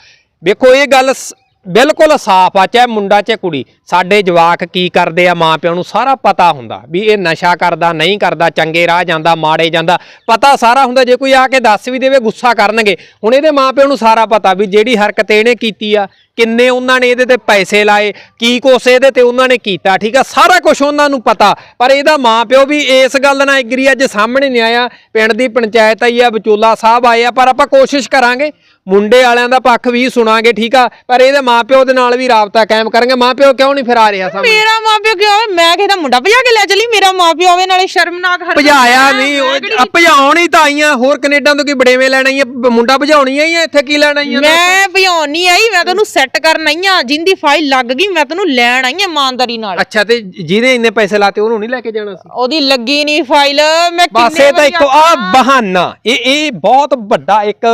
ਵੇਖੋ ਇਹ ਗੱਲ ਬਿਲਕੁਲ ਸਾਫ਼ ਆ, ਚਾਹੇ ਮੁੰਡਾ ਚਾਹੇ ਕੁੜੀ। ਸਾਡੇ ਜਵਾਕ ਕੀ ਕਰਦੇ ਆ, ਮਾਂ ਪਿਓ ਨੂੰ ਸਾਰਾ ਪਤਾ ਹੁੰਦਾ ਵੀ ਇਹ ਨਸ਼ਾ ਕਰਦਾ, ਨਹੀਂ ਕਰਦਾ, ਚੰਗੇ ਰਾਹ ਜਾਂਦਾ, ਮਾੜੇ ਜਾਂਦਾ। ਪਤਾ ਸਾਰਾ ਹੁੰਦਾ, ਜੇ ਕੋਈ ਆ ਕੇ ਦੱਸ ਵੀ ਦੇਵੇ, ਗੁੱਸਾ ਕਰਨਗੇ। ਹੁਣ ਇਹਦੇ ਮਾਂ ਪਿਓ ਨੂੰ ਸਾਰਾ ਪਤਾ ਵੀ ਜਿਹੜੀ ਹਰਕਤ ਇਹਨੇ ਕੀਤੀ ਆ ਕਿੰਨੇ ਉਹਨਾਂ ਨੇ ਇਹਦੇ ਤੇ ਪੈਸੇ ਲਾਏ ਕੀ ਕੁਛ ਇਹਦੇ ਤੇ ਉਹਨਾਂ ਨੇ ਕੀਤਾ ਠੀਕ ਆ? ਸਾਰਾ ਕੁਝ ਉਹਨਾਂ ਨੂੰ ਪਤਾ। ਪਰ ਇਹਦਾ ਮਾਪਿਓ ਵੀ ਇਸ ਗੱਲ ਨਾਲ ਐਗਰੀ ਅੱਜ ਸਾਹਮਣੇ ਨਹੀਂ ਆਇਆ। ਪਿੰਡ ਦੀ ਪੰਚਾਇਤ ਆਈ ਆ ਵਿਚੋਲਾ ਸਾਹਿਬ ਆਏ ਆ ਪਰ ਆਪਾਂ ਕੋਸ਼ਿਸ਼ ਕਰਾਂਗੇ। ਮੁੰਡੇ ਵਾਲਿਆਂ ਦਾ ਪੱਖ ਵੀ ਸੁਣਾਂਗੇ ਠੀਕ ਆ? ਪਰ ਇਹਦੇ ਮਾਪਿਓ ਦੇ ਨਾਲ ਵੀ ਰਾਬਤਾ ਕਾਇਮ ਕਰਾਂਗੇ। ਮਾਪਿਓ ਕਿਉਂ ਨਹੀਂ ਫਿਰ ਆ ਰਿਹਾ ਸਾਹਮਣੇ? ਮੇਰਾ ਮਾਪਿਓ ਕਿਉਂ? ਆਵੇ ਮੈਂ ਕਿਸੇ ਦਾ ਮੁੰਡਾ ਭਜਾ ਕੇ ਲੈ ਚਲੀ? ਮੇਰਾ ਮਾਪਿਓ ਆਵੇ ਨਾਲੇ ਸ਼ਰਮਨਾਕ ਹਰਕਤ ਭਜਾਇਆ ਮੈਂ ਨਹੀਂ ਉਹ ਭਜਾਉਣ ਹੀ ਤਾਂ ਆਈਆਂ ਹੋਰ ਕੈਨੇਡਾ ਤੋਂ ਕੀ ਬੜੇਵੇਂ ਲੈਣ ਆਈਆਂ ਮੁੰਡਾ ਭਜਾਉਣੀ ਆਈਆਂ ਇੱਥੇ ਕੀ ਲੈਣ ਆਈਆਂ ਮੈਂ ਭਜਾਉਣ ਨਹੀਂ ਆਈ ਮੈਂ ਤੈਨੂੰ ਸੈੱਟ ਕਰਨ ਆਈ ਆ ਜਿੰਦੀ ਫਾਈਲ ਲੱਗ ਗਈ ਮੈਂ ਤੈਨੂੰ ਲੈਣ ਆਈ ਆ ਇਮਾਨਦਾਰੀ ਨਾਲ। ਅੱਛਾ ਤੇ ਜਿਹਨੇ ਇੰਨੇ ਪੈਸੇ ਲਾਤੇ ਉਹਨੂੰ ਨਹੀਂ ਲੈ ਕੇ ਜਾਣਾ ਸੀ? ਉਹਦੀ ਲੱਗੀ ਨਹੀਂ ਫਾਈਲ ਮੈਂ ਬਸ ਕਿੰਨੇ ਇਹ ਤਾਂ ਵਾਰੀ ਇੱਕੋ ਆ ਬਹਾਨਾ ਇਹ ਇਹ ਬਹੁਤ ਵੱਡਾ ਇੱਕ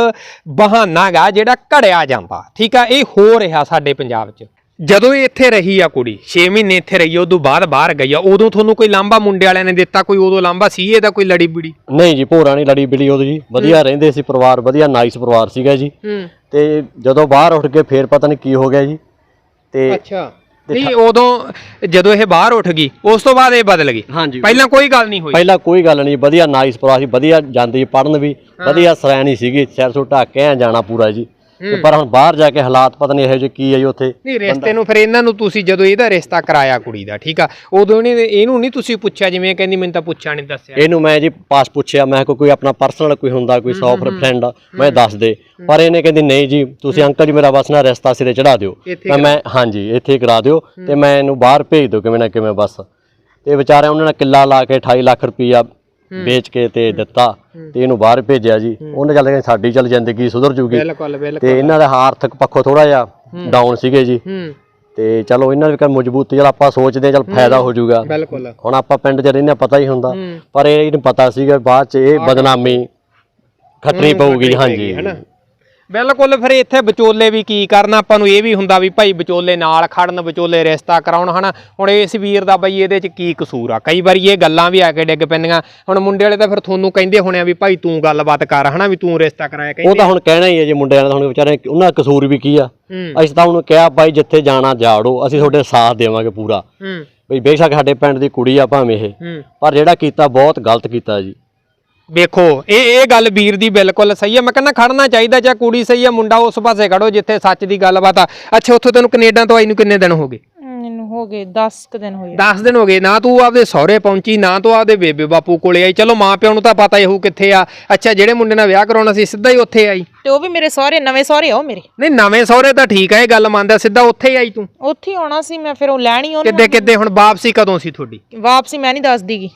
ਬਹਾਨਾ ਗਾ ਜਿਹੜਾ ਘੜਿਆ ਜਾਂਦਾ। ਠੀਕ ਆ ਇਹ ਹੋ ਰਿਹਾ ਸਾਡੇ ਪੰਜਾਬ 'ਚ। ਜਦੋਂ ਇਹ ਇੱਥੇ ਰਹੀ ਆ ਕੁੜੀ 6 ਮਹੀਨੇ ਇੱਥੇ ਰਹੀ ਆ ਉਦੋਂ ਬਾਅਦ ਬਾਹਰ ਗਈ ਆ ਉਦੋਂ ਤੁਹਾਨੂੰ ਕੋਈ ਲਾਂਭਾ ਮੁੰਡੇ ਵਾਲਿਆਂ ਨੇ ਦਿੱਤਾ ਕੋਈ ਉਦੋਂ ਲਾਂਭਾ ਸੀ ਇਹਦਾ ਕੋਈ ਲੜੀ ਬਿੜੀ ਨਹੀਂ ਜੀ ਭੋਰਾ ਨਹੀਂ ਲੜੀ ਬਿਲੀ ਉਹਦੀ। ਜੀ ਵਧੀਆ ਰਹਿੰਦੇ ਸੀ ਪਰਿਵਾਰ ਵਧੀਆ ਨਾਈਸ ਪਰਿਵਾਰ ਸੀਗਾ ਜੀ। ਹੂੰ। ਤੇ ਜਦੋਂ ਬਾਹਰ ਉੱਠ ਕੇ ਫੇਰ ਪਤਾ ਨਹੀਂ ਕੀ ਹੋ ਗਿਆ ਜੀ। ਤੇ ਅੱਛਾ। ਨਹੀਂ ਉਦੋਂ ਜਦੋਂ ਇਹ ਬਾਹਰ ਉੱਠ ਗਈ ਉਸ ਤੋਂ ਬਾਅਦ ਇਹ ਬਦਲ ਗਈ। ਹਾਂਜੀ। ਪਹਿਲਾਂ ਕੋਈ ਗੱਲ ਨਹੀਂ ਹੋਈ। ਪਹਿਲਾਂ ਕੋਈ ਗੱਲ ਨਹੀਂ ਵਧੀਆ ਨਾਈਸ ਪਰਿਵਾਰ ਸੀ ਵਧੀਆ ਜਾਂਦੀ ਪੜਨ ਵੀ ਵਧੀਆ ਸਰੈਣੀ ਸੀਗੀ ਸਿਰ ਸੁ ਢੱਕ ਕੇ ਜਾਣਾ ਪੂਰਾ ਜੀ। ਤੇ ਪਰ ਹੁਣ ਬਾਹਰ ਜਾ ਕੇ ਹਾਲਾਤ ਪਤਾ ਨਹੀਂ ਇਹੋ ਜਿਹੇ ਕੀ ਹੈ ਉੱਥੇ। ਨਹੀਂ ਰਿਸ਼ਤੇ ਨੂੰ ਫਿਰ ਇਹਨਾਂ ਨੂੰ ਤੁਸੀਂ ਜਦੋਂ ਇਹਦਾ ਰਿਸ਼ਤਾ ਕਰਾਇਆ ਕੁੜੀ ਦਾ ਠੀਕ ਆ ਉਦੋਂ ਇਹਨੇ ਇਹਨੂੰ ਨਹੀਂ ਤੁਸੀਂ ਪੁੱਛਿਆ ਜਿਵੇਂ ਕਹਿੰਦੀ ਮੈਨੂੰ ਤਾਂ ਪੁੱਛਿਆ ਨਹੀਂ ਦੱਸਿਆ ਇਹਨੂੰ ਮੈਂ ਜੀ ਪਾਸ ਪੁੱਛਿਆ ਮੈਂ ਕੋਈ ਆਪਣਾ ਪਰਸਨਲ ਕੋਈ ਹੁੰਦਾ ਕੋਈ 100 ਫਰੈਂਡ ਮੈਂ ਦੱਸ ਦੇ। ਪਰ ਇਹਨੇ ਕਹਿੰਦੀ ਨਹੀਂ ਜੀ ਤੁਸੀਂ ਅੰਕਲ ਜੀ ਮੇਰਾ ਬਸ ਨਾ ਰਿਸ਼ਤਾ ਸਿਰੇ ਚੜਾ ਦਿਓ। ਤਾਂ ਮੈਂ ਹਾਂਜੀ ਇੱਥੇ ਕਰਾ ਦਿਓ ਤੇ ਮੈਂ ਇਹਨੂੰ ਬਾਹਰ ਭੇਜ ਦਿਓ ਕਿਵੇਂ ਨਾ ਕਿਵੇਂ ਬਸ। ਤੇ ਵਿਚਾਰਿਆਂ ਉਹਨਾਂ ਨੇ ਕਿੱਲਾ ਲਾ ਕੇ 28 ਲੱਖ ਰੁਪਈਆ ਵੇਚ ਕੇ ਤੇ ਦਿੱਤਾ ਤੇ ਇਹਨੂੰ ਬਾਹਰ ਭੇਜਿਆ ਜੀ। ਉਹਨੇ ਚੱਲ ਕੇ ਸਾਡੀ ਚੱਲ ਜ਼ਿੰਦਗੀ ਸੁਧਰ ਜੂਗੀ। ਬਿਲਕੁਲ ਬਿਲਕੁਲ। ਤੇ ਇਹਨਾਂ ਦਾ ਆਰਥਿਕ ਪੱਖੋਂ ਥੋੜਾ ਜਿਹਾ ਡਾਊਨ ਸੀਗੇ ਜੀ। ਤੇ ਚਲੋ ਇਹਨਾਂ ਦੀ ਕਰ ਮਜ਼ਬੂਤੀ ਚਲ ਆਪਾਂ ਸੋਚਦੇ ਹਾਂ ਚਲ ਫਾਇਦਾ ਹੋ ਜਾਊਗਾ ਬਿਲਕੁਲ। ਹੁਣ ਆਪਾਂ ਪਿੰਡ 'ਚ ਰਹਿੰਦੇ ਪਤਾ ਹੀ ਹੁੰਦਾ। ਪਰ ਇਹ ਇਹਨੂੰ ਪਤਾ ਸੀਗਾ ਬਾਅਦ 'ਚ ਇਹ ਬਦਨਾਮੀ ਖੱਟਣੀ ਪਊਗੀ ਹਾਂਜੀ। ਬਿਲਕੁਲ ਫਿਰ ਇੱਥੇ ਵਿਚੋਲੇ ਵੀ ਕੀ ਕਰਨ? ਆਪਾਂ ਨੂੰ ਇਹ ਵੀ ਹੁੰਦਾ ਵੀ ਭਾਈ ਵਿਚੋਲੇ ਨਾਲ ਖੜਨ ਵਿਚੋਲੇ ਰਿਸ਼ਤਾ ਕਰਾਉਣ ਹਨਾ? ਹੁਣ ਇਸ ਵੀਰ ਦਾ ਬਈ ਇਹਦੇ ਚ ਕੀ ਕਸੂਰ ਆ? ਕਈ ਵਾਰੀ ਇਹ ਗੱਲਾਂ ਵੀ ਆ ਕੇ ਡਿੱਗ ਪੈਂਦੀਆਂ। ਹੁਣ ਮੁੰਡੇ ਵਾਲੇ ਤਾਂ ਫਿਰ ਤੁਹਾਨੂੰ ਕਹਿੰਦੇ ਹੋਣੇ ਆ ਵੀ ਭਾਈ ਤੂੰ ਗੱਲਬਾਤ ਕਰ ਹਨਾ? ਵੀ ਤੂੰ ਰਿਸ਼ਤਾ ਕਰਾਇਆ ਉਹ ਕਹਿੰਦੇ ਤਾਂ ਹੁਣ ਕਹਿਣਾ ਹੀ ਹੈ ਜੀ ਮੁੰਡਿਆਂ ਦਾ ਹੁਣ ਵਿਚਾਰੇ ਉਹਨਾਂ ਦਾ ਕਸੂਰ ਵੀ ਕੀ ਆ? ਅਸੀਂ ਤਾਂ ਉਹਨੂੰ ਕਿਹਾ ਭਾਈ ਜਿੱਥੇ ਜਾਣਾ ਜਾੜੋ ਅਸੀਂ ਤੁਹਾਡੇ ਸਾਥ ਦੇਵਾਂਗੇ ਪੂਰਾ। ਬਈ ਬੇਸ਼ੱਕ ਸਾਡੇ ਪਿੰਡ ਦੀ ਕੁੜੀ ਆ ਭਾਵੇਂ ਇਹ। ਪਰ ਜਿਹੜਾ ਕੀਤਾ ਬਹੁਤ ਗਲਤ ਕੀਤਾ ਜੀ। ਵੇਖੋ ਇਹ ਇਹ ਗੱਲ ਵੀਰ ਦੀ ਬਿਲਕੁਲ ਸਹੀ ਹੈ ਮੈਂ ਕਹਿੰਦਾ ਖੜਨਾ ਚਾਹੀਦਾ ਜਾਂ ਕੁੜੀ ਸਹੀ ਹੈ ਮੁੰਡਾ ਉਸ ਪਾਸੇ ਖੜੋ ਜਿੱਥੇ ਸੱਚ ਦੀ ਗੱਲਬਾਤ ਆ। ਅੱਛਾ ਉੱਥੋਂ ਤੈਨੂੰ ਕੈਨੇਡਾ ਤੋਂ ਆਈ ਨੂੰ ਕਿੰਨੇ ਦਿਨ ਹੋ ਗਏ? ਮੈਨੂੰ ਹੋ ਗਏ 10 ਕ ਦਿਨ ਹੋਏ 10 ਦਿਨ ਹੋ ਗਏ ਨਾ ਤੂੰ ਆਪਦੇ ਸਹੁਰੇ ਪਹੁੰਚੀ ਨਾ ਤੂੰ ਆਪਦੇ ਬੇਬੇ ਬਾਪੂ ਕੋਲੇ ਆਈ। ਚਲੋ ਮਾਂ ਪਿਓ ਨੂੰ ਤਾਂ ਪਤਾ ਹੀ ਹੋਊ ਕਿੱਥੇ ਆ। ਅੱਛਾ ਜਿਹੜੇ ਮੁੰਡੇ ਨਾਲ ਵਿਆਹ ਕਰਾਉਣਾ ਸੀ ਸਿੱਧਾ ਹੀ ਉੱਥੇ ਆਈ। ਤੇ ਉਹ ਵੀ ਮੇਰੇ ਸਹੁਰੇ ਨਵੇਂ ਸਹੁਰੇ ਆ ਉਹ ਮੇਰੇ। ਨਹੀਂ ਨਵੇਂ ਸਹੁਰੇ ਤਾਂ ਠੀਕ ਇਹ ਗੱਲ ਮੰਨਦਾ ਸਿੱਧਾ ਉੱਥੇ ਹੀ ਆਈ ਤੂੰ। ਉੱਥੇ ਹੀ ਆਉਣਾ ਸੀ ਮੈਂ ਫਿਰ ਉਹ ਲੈਣੀ ਉਹਨੂੰ ਕਿੱਦੇ ਕਿੱਦੇ ਹੁਣ ਵਾਪਸੀ ਕਦੋਂ ਸੀ ਤੁਹਾਡੀ? ਵਾਪਸੀ ਮੈਂ ਨਹੀਂ ਦੱਸਦੀਗੀ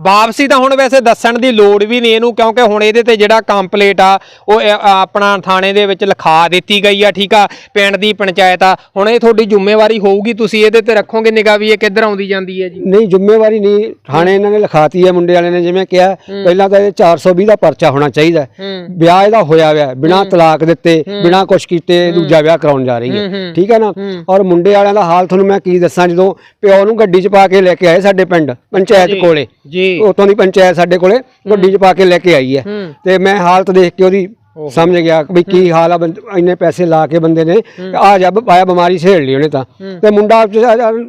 ਵਾਪਸੀ ਤਾਂ ਹੁਣ ਵੈਸੇ ਦੱਸਣ ਦੀ ਲੋੜ ਵੀ ਨਹੀਂ ਇਹਨੂੰ ਕਿਉਂਕਿ ਹੁਣ ਇਹਦੇ ਤੇ ਜਿਹੜਾ ਕੰਪਲੀਟ ਆ ਉਹ ਆਪਣਾ ਥਾਣੇ ਦੇ ਵਿੱਚ ਲਿਖਾ ਦਿੱਤੀ ਗਈ ਆ ਠੀਕ ਆ? ਪਿੰਡ ਦੀ ਪੰਚਾਇਤ ਆ। ਹੁਣ ਇਹ ਤੁਹਾਡੀ ਜ਼ਿੰਮੇਵਾਰੀ ਹੋਊਗੀ ਤੁਸੀਂ ਇਹਦੇ ਤੇ ਰੱਖੋਗੇ ਨਿਗਾਹ ਵੀ ਇਹ ਕਿੱਧਰ ਆਉਂਦੀ ਜਾਂਦੀ ਹੈ ਜੀ? ਨਹੀਂ ਜ਼ਿੰਮੇਵਾਰੀ ਨਹੀਂ। ਥਾਣੇ ਇਹਨਾਂ ਨੇ ਲਿਖਾਤੀ ਹੈ ਮੁੰਡੇ ਵਾਲੇ ਨੇ ਜਿਵੇਂ ਕਿਹਾ ਪਹਿਲਾਂ ਤਾਂ ਇਹ 420 ਦਾ ਪਰਚਾ ਹੋਣਾ ਚਾਹੀਦਾ। ਵਿਆਹ ਇਹਦਾ ਹੋਇਆ ਹੋਇਆ ਬਿਨਾ ਤਲਾਕ ਦਿੱਤੇ ਬਿਨਾ ਕੁਛ ਕੀਤੇ ਦੂਜਾ ਵਿਆਹ ਕਰਾਉਣ ਜਾ ਰਹੀ ਹੈ। ਠੀਕ ਹੈ ਨਾ? ਔਰ ਮੁੰਡੇ ਵਾਲਿਆਂ ਦਾ ਹਾਲ ਤੁਹਾਨੂੰ ਮੈਂ ਕੀ ਦੱਸਾਂ ਜਦੋਂ ਪਿਓ ਨੂੰ ਗੱਡੀ 'ਚ ਪਾ ਕੇ ਲੈ ਕੇ ਆਏ ਸਾਡੇ ਪਿੰਡ ਪੰਚਾਇਤ ਕੋਲੇ। ਜੀ। ਉਤੋਂ ਦੀ ਪੰਚਾਇਤ ਸਾਡੇ ਕੋਲੇ ਗੱਡੀ 'ਚ ਪਾ ਕੇ ਲੈ ਕੇ ਆਈ ਹੈ। ਤੇ ਮੈਂ ਹਾਲਤ ਦੇਖ ਕੇ ਉਹਦੀ ਸਮਝ ਗਿਆ ਵੀ ਕੀ ਹਾਲ ਆ ਬੰਦ- ਇੰਨੇ ਪੈਸੇ ਲਾ ਕੇ ਬੰਦੇ ਨੇ। ਆ ਜਬ ਪਾਇਆ ਬਿਮਾਰੀ ਛੇੜ ਲਈ ਉਹਨੇ ਤਾਂ। ਤੇ ਮੁੰਡਾ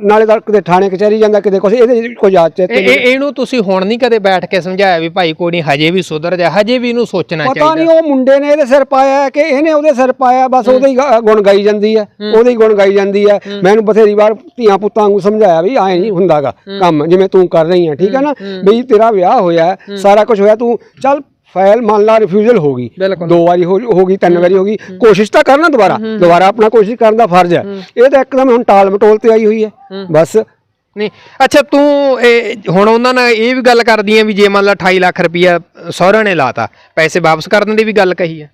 ਨਾਲੇ ਤਾਂ ਕਿਤੇ ਥਾਣੇ ਕਚਹਿਰੀ ਜਾਂਦਾ ਕਿਤੇ ਕੁਛ ਇਹਦੇ ਕੋਈ ਯਾਦ ਚ ਇਹ ਇਹ- ਇਹਨੂੰ ਤੁਸੀਂ ਹੁਣ ਨਹੀਂ ਕਦੇ ਬੈਠ ਕੇ ਸਮਝਾਇਆ ਵੀ ਭਾਈ ਕੋਈ ਨਹੀਂ ਹਜੇ ਵੀ ਸੁਧਰ ਜਾ ਹਜੇ ਵੀ ਇਹਨੂੰ ਸੋਚਣਾ ਪਤਾ ਚਾਹੀਦਾ। ਨਹੀਂ ਉਹ ਮੁੰਡੇ ਨੇ ਇਹਦੇ ਸਿਰ ਪਾਇਆ ਹੈ ਕਿ ਇਹਨੇ ਉਹਦੇ ਸਿਰ ਪਾਇਆ ਬਸ ਉਹਦੇ ਹੀ ਗ- ਗੁਣ ਗਾਈ ਜਾਂਦੀ ਹੈ। ਉਹਦੇ ਹੀ ਗੁਣ ਗਾਈ ਜਾਂਦੀ ਹੈ। ਮੈਨੂੰ ਬਥੇਰੀ ਵਾਰ ਧੀਆਂ ਪੁੱਤਾਂ ਨੂੰ ਸਮਝਾਇਆ ਵੀ ਐ ਨਹੀਂ ਹੁੰਦਾਗਾ। ਕੰਮ ਜਿਵੇਂ ਤੂੰ ਕਰ ਰਹੀ ਹੈ ਠੀਕ ਹੈ ਨਾ? ਵੀ ਤੇਰਾ ਵਿਆਹ ਹੋਇਆ ਹੈ, ਸਾਰਾ ਕੁਝ ਹੋਇਆ ਤੂੰ ਚੱਲ ਫਾਈਲ ਮੰਨ ਲਾ ਰਿਫਿਊਜ਼ਲ ਹੋ ਗਈ। ਦੋ ਵਾਰੀ ਹੋ ਗਈ ਤਿੰਨ ਵਾਰੀ ਹੋ ਗਈ ਕੋਸ਼ਿਸ਼ ਤਾਂ ਕਰਨਾ ਦੁਬਾਰਾ। ਦੁਬਾਰਾ ਆਪਣਾ ਕੋਸ਼ਿਸ਼ ਕਰਨ ਦਾ ਫਰਜ਼ ਹੈ। ਇਹ ਤਾਂ ਇੱਕਦਮ ਹੁਣ ਟਾਲ ਮਟੋਲ ਤੇ ਆਈ ਹੋਈ ਹੈ। ਬਸ। ਨਹੀਂ ਅੱਛਾ ਤੂੰ ਇਹ ਹੁਣ ਉਹਨਾਂ ਨਾਲ ਇਹ ਵੀ ਗੱਲ ਕਰਦੀ ਆ ਵੀ ਜੇ ਮੰਨ ਲਾ 28 ਲੱਖ ਰੁਪਇਆ ਸਹੁਰਿਆਂ ਨੇ ਲਾਤਾ ਪੈਸੇ ਵਾਪਸ ਕਰਨ ਦੀ ਵੀ ਗੱਲ ਕਹੀ ਆ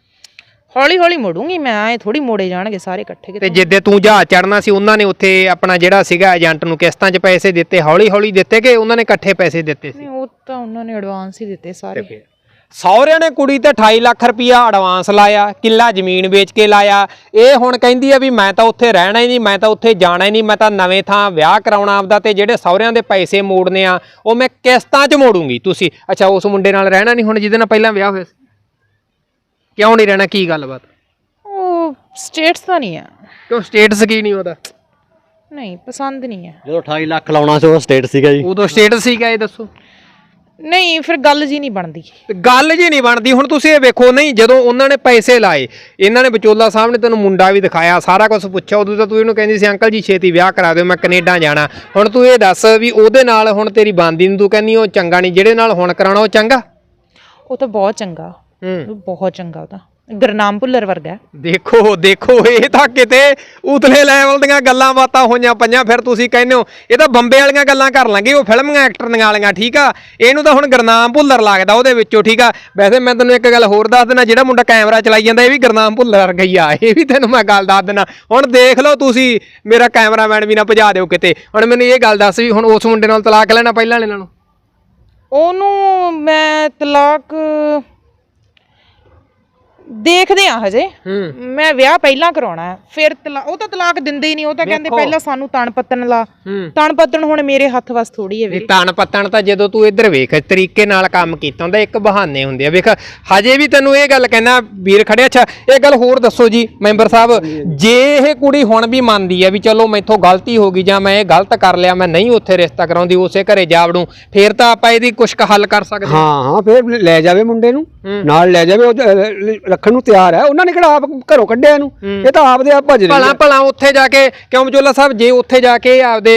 ਹੌਲੀ ਹੌਲੀ ਮੋੜੂੰਗੀ ਮੈਂ ਐ ਥੋੜੀ ਮੋੜੇ ਜਾਣਗੇ ਸਾਰੇ ਇਕੱਠੇ ਤੇ ਜਿੱਦੇ ਤੂੰ ਜਹਾਜ਼ ਚੜਨਾ ਸੀ ਉਹਨਾਂ ਨੇ ਉੱਥੇ ਆਪਣਾ ਜਿਹੜਾ ਸੀਗਾ ਏਜੰਟ ਨੂੰ ਕਿਸ਼ਤਾਂ 'ਚ ਪੈਸੇ ਦਿੱਤੇ ਹੌਲੀ ਹੌਲੀ ਦਿੱਤੇ ਕਿ ਉਹਨਾਂ ਨੇ ਇਕੱਠੇ ਪੈਸੇ ਦਿੱਤੇ ਸੀ? ਨਹੀਂ ਉਹ ਤਾਂ ਉਹਨਾਂ ਨੇ ਐਡਵਾਂਸ ਹੀ ਦਿੱਤੇ ਸਾਰੇ। ਸਹੁਰਿਆਂ ਨੇ ਕੁੜੀ ਤੇ 28 ਲੱਖ ਰੁਪਇਆ ਐਡਵਾਂਸ ਲਾਇਆ ਕਿੱਲਾ ਜ਼ਮੀਨ ਵੇਚ ਕੇ ਲਾਇਆ। ਇਹ ਹੁਣ ਕਹਿੰਦੀ ਆ ਵੀ ਮੈਂ ਤਾਂ ਉੱਥੇ ਰਹਿਣਾ ਹੀ ਨਹੀਂ ਮੈਂ ਤਾਂ ਉੱਥੇ ਜਾਣਾ ਹੀ ਨਹੀਂ ਮੈਂ ਤਾਂ ਨਵੇਂ ਥਾਂ ਵਿਆਹ ਕਰਾਉਣਾ ਆਪਦਾ ਤੇ ਜਿਹੜੇ ਸਹੁਰਿਆਂ ਦੇ ਪੈਸੇ ਮੋੜਨੇ ਆ ਉਹ ਮੈਂ ਕਿਸ਼ਤਾਂ 'ਚ ਮੋੜੂੰਗੀ ਤੁਸੀਂ। ਅੱਛਾ ਉਸ ਮੁੰਡੇ ਨਾਲ ਰਹਿਣਾ ਨਹੀਂ ਹੁਣ ਜਿਹਦੇ ਨਾਲ ਪਹਿਲਾਂ ਵਿਆਹ ਹੋਇਆ ਸੀ? ਕਿਉਂ ਨਹੀਂ ਰਹਿਣਾ ਕੀ ਗੱਲਬਾਤ? ਉਹ ਸਟੇਟਸ ਤਾਂ ਨਹੀਂ ਆ। ਕਿਉਂ ਸਟੇਟਸ ਕੀ ਨਹੀਂ ਉਹਦਾ? ਨਹੀਂ ਪਸੰਦ ਨਹੀਂ ਆ। ਜਦੋਂ 28 ਲੱਖ ਲਾਉਣਾ ਸੀ ਉਹ ਸਟੇਟ ਸੀਗਾ ਜੀ। ਉਦੋਂ ਸਟੇਟਸ ਸੀਗਾ ਇਹ ਦੱਸੋ। ਨਹੀਂ ਫਿਰ ਗੱਲ ਜੀ ਨਹੀਂ ਬਣਦੀ। ਤੇ ਗੱਲ ਜੀ ਨਹੀਂ ਬਣਦੀ। ਹੁਣ ਤੁਸੀਂ ਇਹ ਵੇਖੋ ਨਹੀਂ ਜਦੋਂ ਉਹਨਾਂ ਨੇ ਪੈਸੇ ਲਾਏ ਇਹਨਾਂ ਨੇ ਵਿਚੋਲਾ ਸਾਹਿਬ ਨੇ ਤੈਨੂੰ ਮੁੰਡਾ ਵੀ ਦਿਖਾਇਆ ਸਾਰਾ ਕੁਝ ਪੁੱਛਿਆ ਉਦੋਂ ਤਾਂ ਤੂੰ ਇਹਨੂੰ ਕਹਿੰਦੀ ਸੀ ਅੰਕਲ ਜੀ ਛੇਤੀ ਵਿਆਹ ਕਰਾ ਦਿਓ ਮੈਂ ਕੈਨੇਡਾ ਜਾਣਾ। ਹੁਣ ਤੂੰ ਇਹ ਦੱਸ ਵੀ ਉਹਦੇ ਨਾਲ ਹੁਣ ਤੇਰੀ ਬਾਂਦੀ ਨੂੰ ਤੂੰ ਕਹਿੰਦੀ ਉਹ ਚੰਗਾ ਨਹੀਂ ਜਿਹੜੇ ਨਾਲ ਹੁਣ ਕਰਾਉਣਾ ਉਹ ਚੰਗਾ? ਉਹ ਤਾਂ ਬਹੁਤ ਚੰਗਾ। ਹੂੰ। ਬਹੁਤ ਚੰਗਾ ਉਹ ਤਾਂ ਗਰਨਾਮ ਭੁੱਲਰ ਵਰਗਾ। ਦੇਖੋ ਦੇਖੋ ਇਹ ਤਾਂ ਕਿਤੇ ਉਤਲੇ ਲੈਵਲ ਦੀਆਂ ਗੱਲਾਂ ਬਾਤਾਂ ਹੋਈਆਂ ਪਈਆਂ ਫਿਰ ਤੁਸੀਂ ਕਹਿੰਦੇ ਹੋ ਇਹ ਤਾਂ ਬੰਬੇ ਵਾਲੀਆਂ ਗੱਲਾਂ ਕਰ ਲਾਂਗੇ ਉਹ ਫਿਲਮਾਂ ਐਕਟਰ ਦੀਆਂ ਵਾਲੀਆਂ ਠੀਕ ਆ? ਇਹਨੂੰ ਤਾਂ ਹੁਣ ਗਰਨਾਮ ਭੁੱਲਰ ਲੱਗਦਾ ਉਹਦੇ ਵਿੱਚੋਂ ਠੀਕ ਆ? ਵੈਸੇ ਮੈਂ ਤੈਨੂੰ ਇੱਕ ਗੱਲ ਹੋਰ ਦੱਸ ਦੇਣਾ ਜਿਹੜਾ ਮੁੰਡਾ ਕੈਮਰਾ ਚਲਾਈ ਜਾਂਦਾ ਇਹ ਵੀ ਗਰਨਾਮ ਭੁੱਲਰ ਵਰਗਾ ਹੀ ਆ ਇਹ ਵੀ ਤੈਨੂੰ ਮੈਂ ਗੱਲ ਦੱਸ ਦੇਣਾ ਹੁਣ ਦੇਖ ਲਓ ਤੁਸੀਂ ਮੇਰਾ ਕੈਮਰਾਮੈਨ ਵੀ ਨਾ ਭਜਾ ਦਿਓ ਕਿਤੇ। ਹੁਣ ਮੈਨੂੰ ਇਹ ਗੱਲ ਦੱਸ ਵੀ ਹੁਣ ਉਸ ਮੁੰਡੇ ਨਾਲ ਤਲਾਕ ਲੈਣਾ ਪਹਿਲਾਂ ਵਾਲੇ ਨਾਲੋਂ? ਉਹਨੂੰ ਮੈਂ ਤਲਾਕ ਦੇਖਦੇ ਆ ਹਜੇ। ਹੂੰ। ਮੈਂ ਵਿਆਹ ਪਹਿਲਾਂ ਕਰਾਉਣਾ ਹੈ। ਫਿਰ ਤਲਾ ਉਹ ਤਾਂ ਤਲਾਕ ਦਿੰਦੇ ਹੀ ਨਹੀਂ ਉਹ ਤਾਂ ਕਹਿੰਦੇ ਪਹਿਲਾਂ ਸਾਨੂੰ ਤਣ ਪੱਤਣ ਲਾ। ਹੂੰ। ਤਣ ਪੱਤਣ ਹੁਣ ਮੇਰੇ ਹੱਥ ਵਸ ਥੋੜੀ ਹੈ ਵੀਰੇ ਤਣ ਪੱਤਣ ਤਾਂ ਜਦੋਂ ਤੂੰ ਇੱਧਰ ਵੇਖ ਤਰੀਕੇ ਨਾਲ ਕੰਮ ਕੀਤਾ ਹੁੰਦਾ ਇੱਕ ਬਹਾਨੇ ਹੁੰਦੇ ਆ। ਵੇਖ ਹਜੇ ਵੀ ਤੈਨੂੰ ਇਹ ਗੱਲ ਕਹਿਣਾ ਵੀਰ ਖੜੇ ਅੱਛਾ ਇਹ ਗੱਲ ਹੋਰ ਦੱਸੋ ਜੀ ਮੈਂਬਰ ਸਾਹਿਬ। ਜੇ ਇਹ ਕੁੜੀ ਹੁਣ ਵੀ ਮੰਨਦੀ ਆ ਵੀ ਚਲੋ ਮੈਥੋਂ ਗਲਤੀ ਹੋ ਗਈ ਜਾਂ ਮੈਂ ਇਹ ਗਲਤ ਕਰ ਲਿਆ ਮੈਂ ਨਹੀਂ ਉੱਥੇ ਰਿਸ਼ਤਾ ਕਰਾਉਂਦੀ ਉਸੇ ਘਰੇ ਜਾਵੜੂ ਫੇਰ ਤਾਂ ਆਪਾਂ ਇਹਦੀ ਕੁਛ ਕੁ ਹੱਲ ਕਰ ਸਕਦੇ ਹਾਂ। ਹਾਂ ਹਾਂ ਫਿਰ ਲੈ ਜਾਵੇ ਮੁੰਡੇ ਨੂੰ। ਨਾਲ ਲੈ ਜਾਵੇ ਉਹ ਜ- ਰੱਖਣ ਨੂੰ ਤਿਆਰ ਹੈ। ਉਹਨਾਂ ਨੇ ਕਿਹੜਾ ਆਪ ਘਰੋਂ ਕੱਢਿਆ ਇਹਨੂੰ? ਇਹ ਤਾਂ ਆਪਦੇ ਆਪ ਭੱਜ ਰਹੀ ਭਲਾ ਹੈ। ਭਲਾ ਉੱਥੇ ਜਾ ਕੇ ਕਿਉਂ ਬਚੋਲਾ ਸਾਹਿਬ ਜੇ ਉੱਥੇ ਜਾ ਕੇ ਆਪਦੇ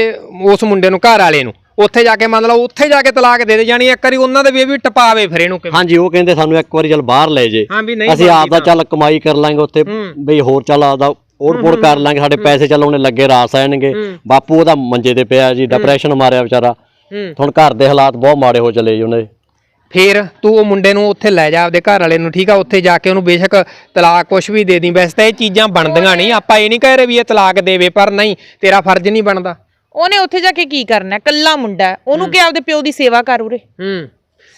ਉਸ ਮੁੰਡੇ ਨੂੰ ਘਰ ਵਾਲੇ ਨੂੰ ਉੱਥੇ ਜਾ ਕੇ ਮੰਨ ਲਓ ਉੱਥੇ ਜਾ ਕੇ ਤਲਾਕ ਦੇ ਦੇ ਜਾਣੀ ਇੱਕ ਵਾਰੀ ਉਹਨਾਂ ਦੇ ਵੀ ਇਹ ਵੀ ਟਪਾਵੇ ਫਿਰ ਇਹਨੂੰ ਕਿਵੇਂ? ਹਾਂਜੀ ਉਹ ਕਹਿੰਦੇ ਸਾਨੂੰ ਇੱਕ ਵਾਰੀ ਚੱਲ ਬਾਹਰ ਲੈ ਜੇ। ਹਾਂ ਵੀ ਨਹੀਂ ਅਸੀਂ ਆਪ ਦਾ ਚੱਲ ਕਮਾਈ ਕਰ ਲਾਂਗੇ ਉੱਥੇ ਬਈ ਹੋਰ ਚੱਲ ਆਪਦਾ ਓੜ-ਪੋੜ ਕਰ ਲਾਂਗੇ ਸਾਡੇ ਪੈਸੇ ਚੱਲ ਉਹਨੇ ਲੱਗੇ ਰਾਸ ਆਣਗੇ। ਬਾਪੂ ਉਹਦਾ ਮੰਜੇ ਤੇ ਪਿਆ ਜੀ ਡਿਪਰੈਸ਼ਨ ਮਾਰਿਆ ਵਿਚਾਰਾ। ਹੁਣ ਘਰ ਦੇ ਹਾਲਾਤ ਬਹੁਤ ਮਾੜੇ ਹੋ ਚਲੇ ਜੀ ਉਹਨੇ। ਫੇਰ ਤੂੰ ਉਹ ਮੁੰਡੇ ਨੂੰ ਉੱਥੇ ਲੈ ਜਾ ਆਪਦੇ ਘਰ ਵਾਲੇ ਨੂੰ ਠੀਕ ਆ ਉੱਥੇ ਜਾ ਕੇ ਉਹਨੂੰ ਬੇਸ਼ੱਕ ਤਲਾਕ ਕੁਛ ਵੀ ਦੇ ਦੀ ਵੈਸੇ ਤਾਂ ਇਹ ਚੀਜ਼ਾਂ ਬਣਦੀਆਂ ਨਹੀਂ ਆਪਾਂ ਇਹ ਨਹੀਂ ਕਹਿ ਰਹੇ ਵੀ ਇਹ ਤਲਾਕ ਦੇਵੇ ਪਰ ਨਹੀਂ ਤੇਰਾ ਫਰਜ਼ ਨਹੀਂ ਬਣਦਾ ਉਹਨੇ ਉੱਥੇ ਜਾ ਕੇ ਕੀ ਕਰਨਾ? ਕੱਲਾ ਮੁੰਡਾ ਹੈ। ਉਹਨੂੰ ਕਿ ਆਪਦੇ ਪਿਓ ਦੀ ਸੇਵਾ ਕਰ ਉਰੇ ਹੂੰ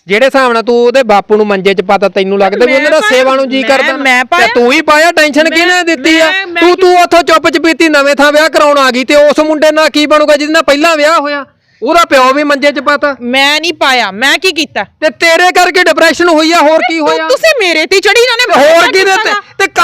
ਜਿਹੜੇ ਹਿਸਾਬ ਨਾਲ ਤੂੰ ਉਹਦੇ ਬਾਪੂ ਨੂੰ ਮੰਜੇ 'ਚ ਪਾਤਾ ਤੈਨੂੰ ਲੱਗਦਾ ਵੀ ਮੈਂ ਉਹਨਾਂ ਦਾ ਪਾਇਆ- ਸੇਵਾ ਨੂੰ ਜੀ ਮੈਂ- ਕਰਦਾ ਨਾ? ਮੈਂ ਤੇ। ਤੂੰ ਹੀ ਪਾਇਆ ਟੈਨਸ਼ਨ ਮੈਂ- ਕਿਹਨੇ ਦਿੱਤੀ ਆ ਮੈਂ- ਮੈਂ ਤੂੰ ਤੂੰ ਉੱਥੋਂ ਚੁੱਪ ਚਪੀਤੀ ਨਵੇਂ ਥਾਂ ਵਿਆਹ ਕਰਾਉਣ ਆ ਗਈ ਤੇ ਉਸ ਮੁੰਡੇ ਨਾਲ ਕੀ ਬਣੂਗਾ ਜਿਹਦੇ ਨਾਲ ਪਹਿਲਾਂ ਵਿਆਹ ਹੋਇਆ ਉਹਦਾ ਪਿਓ ਵੀ ਮੰਜੇ 'ਚ ਪਾਤਾ। ਮੈਂ ਨਹੀਂ ਪਾਇਆ ਮੈਂ ਕੀ ਕੀਤਾ? ਤੇ ਤੇਰੇ ਕਰਕੇ ਡਿਪਰੈਸ਼ਨ ਹੋਈ ਆ ਹੋਰ ਕੀ ਹੋਇਆ? ਤੁਸੀਂ ਮੇਰੇ ਤੇ ਚੜੀ ਜਾਣੇ ਤੇ ਹੋਰ ਕੀ ਦੇ ਤੇ? ਤੇ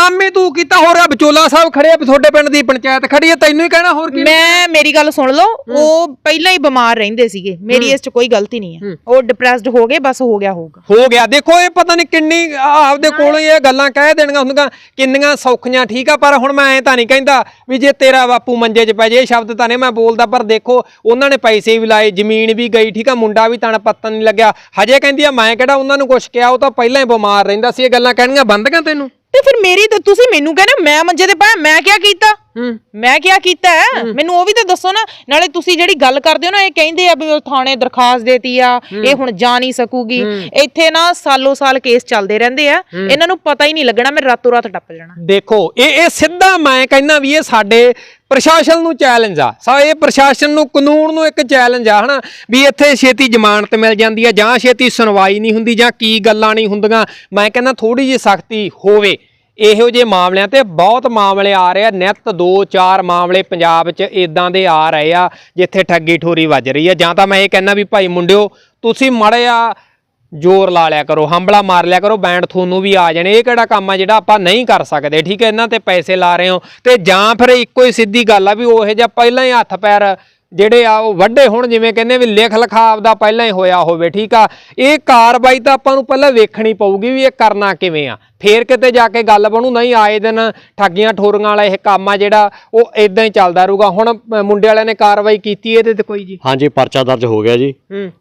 ਕੰਮ ਹੀ ਤੂੰ ਕੀਤਾ ਹੋ ਰਿਹਾ ਵਿਚੋਲਾ ਸਾਹਿਬ ਖੜੇ ਆ ਵੀ ਤੁਹਾਡੇ ਪਿੰਡ ਦੀ ਪੰਚਾਇਤ ਖੜੀ ਆ ਤੈਨੂੰ ਹੀ ਕਹਿਣਾ ਹੋਰ ਕੀ ਮੈਂ ਮੇਰੀ ਗੱਲ ਸੁਣ ਲਓ ਉਹ ਪਹਿਲਾਂ ਹੀ ਬਿਮਾਰ ਰਹਿੰਦੇ ਸੀਗੇ ਮੇਰੀ ਇਸ 'ਚ ਕੋਈ ਗਲਤੀ ਨਹੀਂ ਹੈ। ਉਹ ਡਿਪਰੈਸਡ ਹੋ ਗਏ ਬਸ ਹੋ ਗਿਆ ਹੋਊਗਾ। ਹੋ ਗਿਆ ਦੇਖੋ ਇਹ ਪਤਾ ਨਹੀਂ ਕਿੰਨੀ ਆ- ਆਪਦੇ ਕੋਲੋਂ ਹੀ ਇਹ ਗੱਲਾਂ ਕਹਿ ਦੇਣੀਆਂ ਹੁੰਦੀਆਂ ਕਿੰਨੀਆਂ ਸੌਖੀਆਂ ਠੀਕ ਆ ਪਰ ਹੁਣ ਮੈਂ ਐ ਤਾਂ ਨਹੀਂ ਕਹਿੰਦਾ ਵੀ ਜੇ ਤੇਰਾ ਬਾਪੂ ਮੰਜੇ 'ਚ ਪੈ ਜੇ ਇਹ ਸ਼ਬਦ ਤਾਂ ਨਹੀਂ ਮੈਂ ਬੋਲਦਾ ਪਰ ਦੇਖੋ ਉਹਨਾਂ ਨੇ ਪੈਸੇ ਵੀ ਲਾਏ ਜ਼ਮੀਨ ਵੀ ਗਈ ਠੀਕ ਆ ਮੁੰਡਾ ਵੀ ਤਣ ਪੱਤਨ ਨਹੀਂ ਲੱਗਿਆ। ਹਜੇ ਕਹਿੰਦੀ ਆ ਮੈਂ ਕਿਹੜਾ ਉਹਨਾਂ ਨੂੰ ਕੁਛ ਕਿਹਾ ਉਹ ਤਾਂ ਪਹਿਲਾਂ ਹੀ ਬਿਮਾਰ ਰਹਿੰਦਾ ਸੀ ਇਹ ਗੱਲਾਂ ਕਹਿਣੀਆਂ ਬੰਦ ਗਾਂ ਤੈਨੂੰ? ਤੇ ਫਿਰ ਮੇਰੀ ਤਾਂ ਤੁਸੀਂ ਮੈਨੂੰ ਕਹਿੰਦੇ ਮੈਂ ਮੰਜੇ ਤੇ ਪਾਇਆ ਮੈਂ ਕੀ ਕੀਤਾ? ਮੈਂ ਕੀ ਕੀਤਾ ਹੈ? ਮੈਨੂੰ ਉਹ ਵੀ ਤਾਂ ਦੱਸੋ ਨਾ ਨਾਲੇ ਤੁਸੀਂ ਜਿਹੜੀ ਗੱਲ ਕਰਦੇ ਹੋ ਨਾ ਇਹ ਕਹਿੰਦੇ ਆ ਵੀ ਉਹ ਥਾਣੇ ਦਰਖਾਸਤ ਦੇਤੀ ਆ ਇਹ ਹੁਣ ਜਾ ਨਹੀਂ ਸਕੂਗੀ। ਇੱਥੇ ਨਾ ਸਾਲੋ ਸਾਲ ਕੇਸ ਚੱਲਦੇ ਰਹਿੰਦੇ ਆ। ਇਹਨਾਂ ਨੂੰ ਪਤਾ ਹੀ ਨਹੀਂ ਲੱਗਣਾ ਮੈਂ ਰਾਤੋਂ ਰਾਤ ਟੱਪ ਜਾਣਾ। ਦੇਖੋ ਇਹ ਇਹ ਸਿੱਧਾ ਮੈਂ ਕਹਿੰਦਾ ਵੀ ਇਹ ਸਾਡੇ ਪ੍ਰਸ਼ਾਸਨ ਨੂੰ ਚੈਲੰਜ ਆ। ਸਾ ਇਹ ਪ੍ਰਸ਼ਾਸਨ ਨੂੰ, ਕਾਨੂੰਨ ਨੂੰ ਇੱਕ ਚੈਲੰਜ ਆ, ਹਨਾ? ਵੀ ਇੱਥੇ ਛੇਤੀ ਜ਼ਮਾਨਤ ਮਿਲ ਜਾਂਦੀ ਆ ਜਾਂ ਛੇਤੀ ਸੁਣਵਾਈ ਨਹੀਂ ਹੁੰਦੀ ਜਾਂ ਕੀ ਗੱਲਾਂ ਨਹੀਂ ਹੁੰਦੀਆਂ। ਮੈਂ ਕਹਿੰਦਾ ਥੋੜੀ ਜਿਹੀ ਸਖਤੀ ਹੋਵੇ। ਇਹੋ ਜਿਹੇ ਮਾਮਲਿਆਂ ਤੇ ਬਹੁਤ ਮਾਮਲੇ ਆ ਰਹੇ ਆ। ਨਿਤ 2-4 ਮਾਮਲੇ ਪੰਜਾਬ 'ਚ ਇਦਾਂ ਦੇ ਆ ਰਹੇ ਆ, ਜਿੱਥੇ ਠੱਗੀ ਠੋਰੀ ਵੱਜ ਰਹੀ ਆ। ਜਾਂ ਤਾਂ ਮੈਂ ਇਹ ਕਹਿੰਦਾ ਵੀ ਭਾਈ ਮੁੰਡਿਓ, ਤੁਸੀਂ ਮੜਿਆ ਜ਼ੋਰ ਲਾ ਲਿਆ ਕਰੋ ਹੰਬਲਾ ਮਾਰ ਲਿਆ ਕਰੋ ਬੈਂਡ ਤੁਹਾਨੂੰ ਵੀ ਆ ਜਾਣੇ। ਇਹ ਕਿਹੜਾ ਕੰਮ ਆ ਜਿਹੜਾ ਆਪਾਂ ਨਹੀਂ ਕਰ ਸਕਦੇ ਠੀਕ ਹੈ? ਇਹਨਾਂ ਤੇ ਪੈਸੇ ਲਾ ਰਹੇ ਹੋ ਤੇ ਜਾਂ ਫਿਰ ਇੱਕੋ ਹੀ ਸਿੱਧੀ ਗੱਲ ਆ ਵੀ ਉਹ ਜਿਹਾ ਪਹਿਲਾਂ ਹੀ ਹੱਥ ਪੈਰ ਜਿਹੜੇ ਆ ਉਹ ਵੱਡੇ ਹੁਣ ਜਿਵੇਂ ਕਹਿੰਦੇ ਵੀ ਲਿਖ ਲਿਖਾਵ ਦਾ ਪਹਿਲਾਂ ਹੀ ਹੋਇਆ ਹੋਵੇ ਠੀਕ ਆ? ਇਹ ਕਾਰਵਾਈ ਤਾਂ ਆਪਾਂ ਨੂੰ ਪਹਿਲਾਂ ਵੇਖਣੀ ਪਊਗੀ ਵੀ ਇਹ ਕਰਨਾ ਕਿਵੇਂ ਆ। ਫੇਰ ਕਿਤੇ ਜਾ ਕੇ ਗੱਲ ਬਣੂ ਨਹੀਂ ਆਏ ਦਿਨ ਠੱਗੀਆਂ ਠੋਰੀਆਂ ਵਾਲਾ ਇਹ ਕੰਮ ਆ ਜਿਹੜਾ ਉਹ ਇਦਾਂ ਹੀ ਚੱਲਦਾ ਰਹੂਗਾ। ਹੁਣ ਮੁੰਡੇ ਵਾਲਿਆਂ ਨੇ ਕਾਰਵਾਈ ਕੀਤੀ ਇਹਦੇ ਤੇ ਕੋਈ ਜੀ? ਹਾਂਜੀ ਪਰਚਾ ਦਰਜ ਹੋ ਗਿਆ ਜੀ।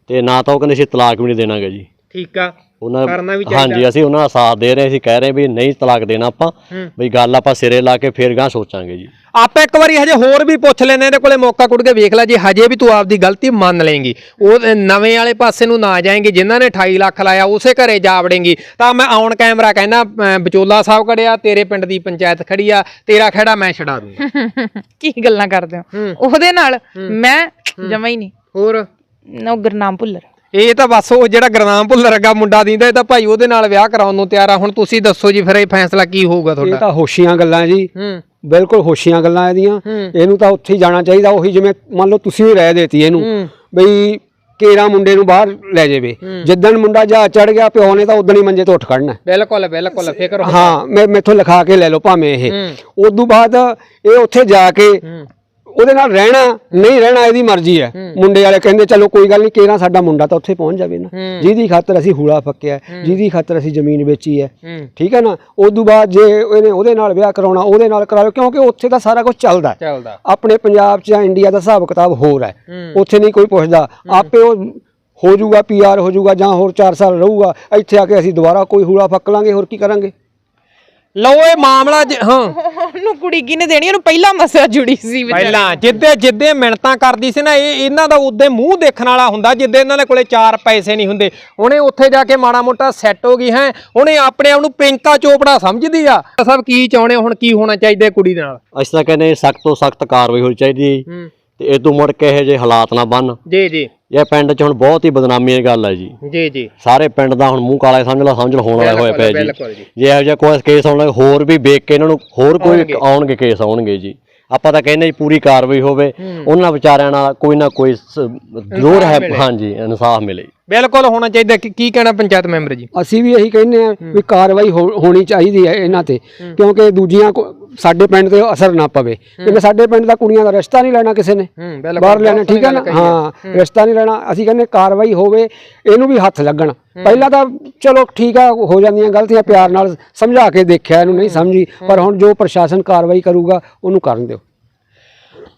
ਤੇ ਨਾ ਤਾਂ ਉਹ ਕਹਿੰਦੇ ਸੀ ਤਲਾਕ ਵੀ ਨਹੀਂ ਦੇਣਾਗੇ ਜੀ। ਠੀਕ ਆ। ਉਹਨਾਂ ਕਰਨਾ ਵੀ ਚਾਹੀਦਾ। ਹਾਂਜੀ ਅਸੀਂ ਉਹਨਾਂ ਦਾ ਸਾਥ ਦੇ ਰਹੇ ਅਸੀਂ ਕਹਿ ਰਹੇ ਵੀ ਨਹੀਂ ਤਲਾਕ ਦੇਣਾ ਆਪਾਂ। ਵੀ ਗੱਲ ਆਪਾਂ ਸਿਰੇ ਲਾ ਕੇ ਫੇਰ ਗਾਂ ਸੋਚਾਂਗੇ ਜੀ। ਆਪਾਂ ਇੱਕ ਵਾਰੀ ਹਜੇ ਹੋਰ ਵੀ ਪੁੱਛ ਲੈਨੇ ਇਹਦੇ ਕੋਲੇ ਮੌਕਾ ਕੁੜ ਕੇ ਵੇਖ ਲੈ ਜੇ। ਹਜੇ ਵੀ ਤੂੰ ਆਪਦੀ ਗਲਤੀ ਮੰਨ ਲਏਂਗੀ। ਉਹ ਨਵੇਂ ਵਾਲੇ ਪਾਸੇ ਨੂੰ ਨਾ ਜਾਏਂਗੀ। ਜਿਨ੍ਹਾਂ ਨੇ 28 ਲੱਖ ਲਾਇਆ ਉਸੇ ਘਰੇ ਜਾ ਵੜੇਂਗੀ। ਤਾਂ ਮੈਂ ਆਉਣ ਕੈਮਰਾ ਕਹਿੰਦਾ ਵਿਚੋਲਾ ਸਾਹਿਬ ਖੜਿਆ ਤੇਰੇ ਪਿੰਡ ਦੀ ਪੰਚਾਇਤ ਖੜੀ ਆ। ਤੇਰਾ ਖੜਾ ਮੈਂ ਛਡਾ ਦੂੰ ਕੀ ਗੱਲਾਂ ਕਰਦੇ ਹੋ? ਉਹਦੇ ਨਾਲ ਮੈਂ ਜਮਾ ਹੀ ਨਹੀਂ। ਹੋਰ? ਨਾ ਉਹ ਗੁਰਨਾਮ ਭੁੱਲਰ। ਇਹ ਤਾਂ ਬਸ ਉਹ ਜਿਹੜਾ ਗਰਨਾਮ ਭੁੱਲਰ ਅੱਗਾ ਮੁੰਡਾ ਦਿੰਦਾ ਇਹ ਤਾਂ ਭਾਈ ਉਹਦੇ ਨਾਲ ਵਿਆਹ ਕਰਾਉਣ ਨੂੰ ਤਿਆਰ ਆ। ਹੁਣ ਤੁਸੀਂ ਦੱਸੋ ਜੀ ਫਿਰ ਇਹ ਫੈਸਲਾ ਕੀ ਹੋਊਗਾ ਇਹ ਤੁਹਾਡਾ ਤਾਂ ਹੋਸ਼ੀਆਂ ਗੱਲਾਂ ਜੀ। ਹੂੰ। ਬਿਲਕੁਲ ਹੋਸ਼ੀਆਂ ਗੱਲਾਂ ਇਹਦੀਆਂ। ਇਹਨੂੰ ਤਾਂ ਉੱਥੇ ਹੀ ਜਾਣਾ ਚਾਹੀਦਾ ਉਹੀ ਜਿਵੇਂ ਮੰਨ ਲਓ ਤੁਸੀਂ ਵੀ ਰਹਿ ਦੇਤੀ ਇਹਨੂੰ। ਬਈ ਕੇਰਾ ਮੁੰਡੇ ਨੂੰ ਬਾਹਰ ਲੈ ਜਾਵੇ। ਜਿੱਦਣ ਮੁੰਡਾ ਜਾ ਚੜ ਗਿਆ ਪਿਓ ਨੇ ਤਾਂ ਉਦਣ ਹੀ ਮੰਜੇ ਤੋਂ ਉੱਠ ਖੜਨਾ ਬਿਲਕੁਲ ਬਿਲਕੁਲ ਫਿਕਰ ਹਾਂ ਮੈਂ ਮੈਥੋਂ ਲਿਖਾ ਕੇ ਲੈ ਲਓ ਭਾਵੇਂ ਇਹ। ਉਦੋਂ ਬਾਅਦ ਇਹ ਉੱਥੇ ਜਾ ਕੇ ਉਹਦੇ ਨਾਲ ਰਹਿਣਾ ਨਹੀਂ ਰਹਿਣਾ ਇਹਦੀ ਮਰਜ਼ੀ ਹੈ। ਮੁੰਡੇ ਵਾਲੇ ਕਹਿੰਦੇ ਚਲੋ ਕੋਈ ਗੱਲ ਨਹੀਂ ਕੇਰਾ ਸਾਡਾ ਮੁੰਡਾ ਤਾਂ ਉੱਥੇ ਪਹੁੰਚ ਜਾਵੇ ਨਾ। ਜਿਹਦੀ ਖਾਤਰ ਅਸੀਂ ਹੂੜਾ ਫੱਕਿਆ ਜਿਹਦੀ ਖਾਤਰ ਅਸੀਂ ਜ਼ਮੀਨ ਵੇਚੀ ਹੈ। ਠੀਕ ਹੈ ਨਾ? ਉਦੋਂ ਬਾਅਦ ਜੇ ਇਹਨੇ ਉਹਦੇ ਨਾਲ ਵਿਆਹ ਕਰਾਉਣਾ ਉਹਦੇ ਨਾਲ ਕਰਾ ਲਓ ਕਿਉਂਕਿ ਉੱਥੇ ਤਾਂ ਸਾਰਾ ਕੁਝ ਚੱਲਦਾ ਆਪਣੇ ਪੰਜਾਬ 'ਚ ਜਾਂ ਇੰਡੀਆ ਦਾ ਹਿਸਾਬ ਕਿਤਾਬ ਹੋਰ ਹੈ। ਉੱਥੇ ਨਹੀਂ ਕੋਈ ਪੁੱਛਦਾ। ਆਪੇ ਉਹ ਹੋ ਜਾਊਗਾ ਪੀਆਰ ਹੋ ਜਾਊਗਾ ਜਾਂ ਹੋਰ 4 ਸਾਲ ਰਹੂਗਾ ਇੱਥੇ ਆ ਕੇ ਅਸੀਂ ਦੁਬਾਰਾ ਕੋਈ ਹੂੜਾ ਫੱਕ ਲਾਂਗੇ ਹੋਰ ਕੀ ਕਰਾਂਗੇ? ਲਓ ਇਹ ਮਾਮਲਾ ਜ- ਹਾਂ। ਉਹਨੂੰ ਕੁੜੀ ਕਿਨੇ ਦੇਣੀ? ਉਹਨੂੰ ਪਹਿਲਾ ਮਸਲਾ ਜੁੜੀ ਸੀ ਵਿਚਾਰੀ। ਪਹਿਲਾਂ ਜਿੱਦੇ ਜਿੱਦੇ ਮਿਹਨਤਾਂ ਕਰਦੀ ਸੀ ਨਾ ਇਹ ਇਹਨਾਂ ਦਾ ਉਦੇ ਮੂੰਹ ਦੇਖਣ ਵਾਲਾ ਹੁੰਦਾ ਜਿੱਦੇ ਇਹਨਾਂ ਦੇ ਕੋਲੇ ਚਾਰ ਪੈਸੇ ਨਹੀਂ ਹੁੰਦੇ। ਉਹਨੇ ਉੱਥੇ ਜਾ ਕੇ ਮਾੜਾ ਮੋਟਾ ਸੈੱਟ ਹੋ ਗਈ ਹੈ। ਉਹਨੇ ਆਪਣੇ ਆਪ ਨੂੰ ਪਿੰਕਾ ਚੋਪੜਾ ਸਮਝਦੀ ਆ। ਸਭ ਕੀ ਚਾਹੁੰਦੇ ਹੁਣ ਕੀ ਹੋਣਾ ਚਾਹੀਦਾ ਕੁੜੀ ਦੇ ਨਾਲ? ਅਸੀਂ ਤਾਂ ਕਹਿੰਦੇ ਸਖਤ ਤੋਂ ਸਖਤ ਕਾਰਵਾਈ ਹੋਣੀ ਚਾਹੀਦੀ ਹੈ ਜੀ। ਤੇ ਇਹ ਤੋਂ ਮੁੜ ਕੇ ਇਹ ਜੇ ਹਾਲਾਤ ਨਾ ਬਣ ਜੀ ਜੀ। ਇਹ ਪਿੰਡ 'ਚ ਹੁਣ ਬਹੁਤ ਹੀ ਬਦਨਾਮੀ ਦੀ ਗੱਲ ਹੈ ਜੀ। ਜੀ ਜੀ। ਸਾਰੇ ਪਿੰਡ ਦਾ ਹੁਣ ਮੂੰਹ ਕਾਲਾ ਸਮਝ ਲਾ ਸਮਝ ਲਾ ਹੋਣ ਵਾਲਾ ਹੋਇਆ ਪਿਆ ਜੀ। ਜੀ। ਇਹੋ ਜਿਹਾ ਕੋਈ ਕੇਸ ਆਉਣ ਹੋਰ ਵੀ ਵੇਖ ਕੇ ਇਹਨਾਂ ਨੂੰ ਹੋਰ ਕੋਈ ਆਉਣਗੇ। ਕੇਸ ਆਉਣਗੇ ਜੀ। ਆਪਾਂ ਤਾਂ ਕਹਿੰਦੇ ਜੀ ਪੂਰੀ ਕਾਰਵਾਈ ਹੋਵੇ ਉਹਨਾਂ ਵਿਚਾਰਿਆਂ ਨਾਲ ਕੋਈ ਨਾ ਕੋਈ ਜ਼ਰੂਰ ਹੈ। ਹਾਂਜੀ ਇਨਸਾਫ ਮਿਲੇ। ਬਿਲਕੁਲ ਹੋਣਾ ਚਾਹੀਦਾ ਕੀ ਕੀ ਕਹਿਣਾ ਪੰਚਾਇਤ ਮੈਂਬਰ ਜੀ? ਅਸੀਂ ਵੀ ਇਹੀ ਕਹਿੰਦੇ ਆ ਵੀ ਕਾਰਵਾਈ ਹੋ- ਹੋਣੀ ਚਾਹੀਦੀ ਹੈ ਇਹਨਾਂ ਤੇ ਕਿਉਂਕਿ ਦੂਜੀਆਂ ਕੋ- ਸਾਡੇ ਪਿੰਡ ਤੇ ਅਸਰ ਨਾ ਪਵੇ। ਕਿਉਂਕਿ ਸਾਡੇ ਪਿੰਡ ਦਾ ਕੁੜੀਆਂ ਦਾ ਰਿਸ਼ਤਾ ਨਹੀਂ ਲੈਣਾ ਕਿਸੇ ਨੇ। ਹੂੰ ਬਿਲਕੁਲ। ਬਾਹਰ ਲੈਣਾ ਠੀਕ ਹੈ ਨਾ? ਹਾਂ ਰਿਸ਼ਤਾ ਨਹੀਂ ਲੈਣਾ। ਅਸੀਂ ਕਹਿੰਦੇ ਕਾਰਵਾਈ ਹੋਵੇ ਇਹਨੂੰ ਵੀ ਹੱਥ ਲੱਗਣ। ਪਹਿਲਾਂ ਤਾਂ ਚਲੋ ਠੀਕ ਆ ਹੋ ਜਾਂਦੀਆਂ ਗਲਤੀਆਂ ਪਿਆਰ ਨਾਲ ਸਮਝਾ ਕੇ ਦੇਖਿਆ ਇਹਨੂੰ ਨਹੀਂ ਸਮਝੀ ਪਰ ਹੁਣ ਜੋ ਪ੍ਰਸ਼ਾਸਨ ਕਾਰਵਾਈ ਕਰੂਗਾ ਉਹਨੂੰ ਕਰਨ ਦਿਓ।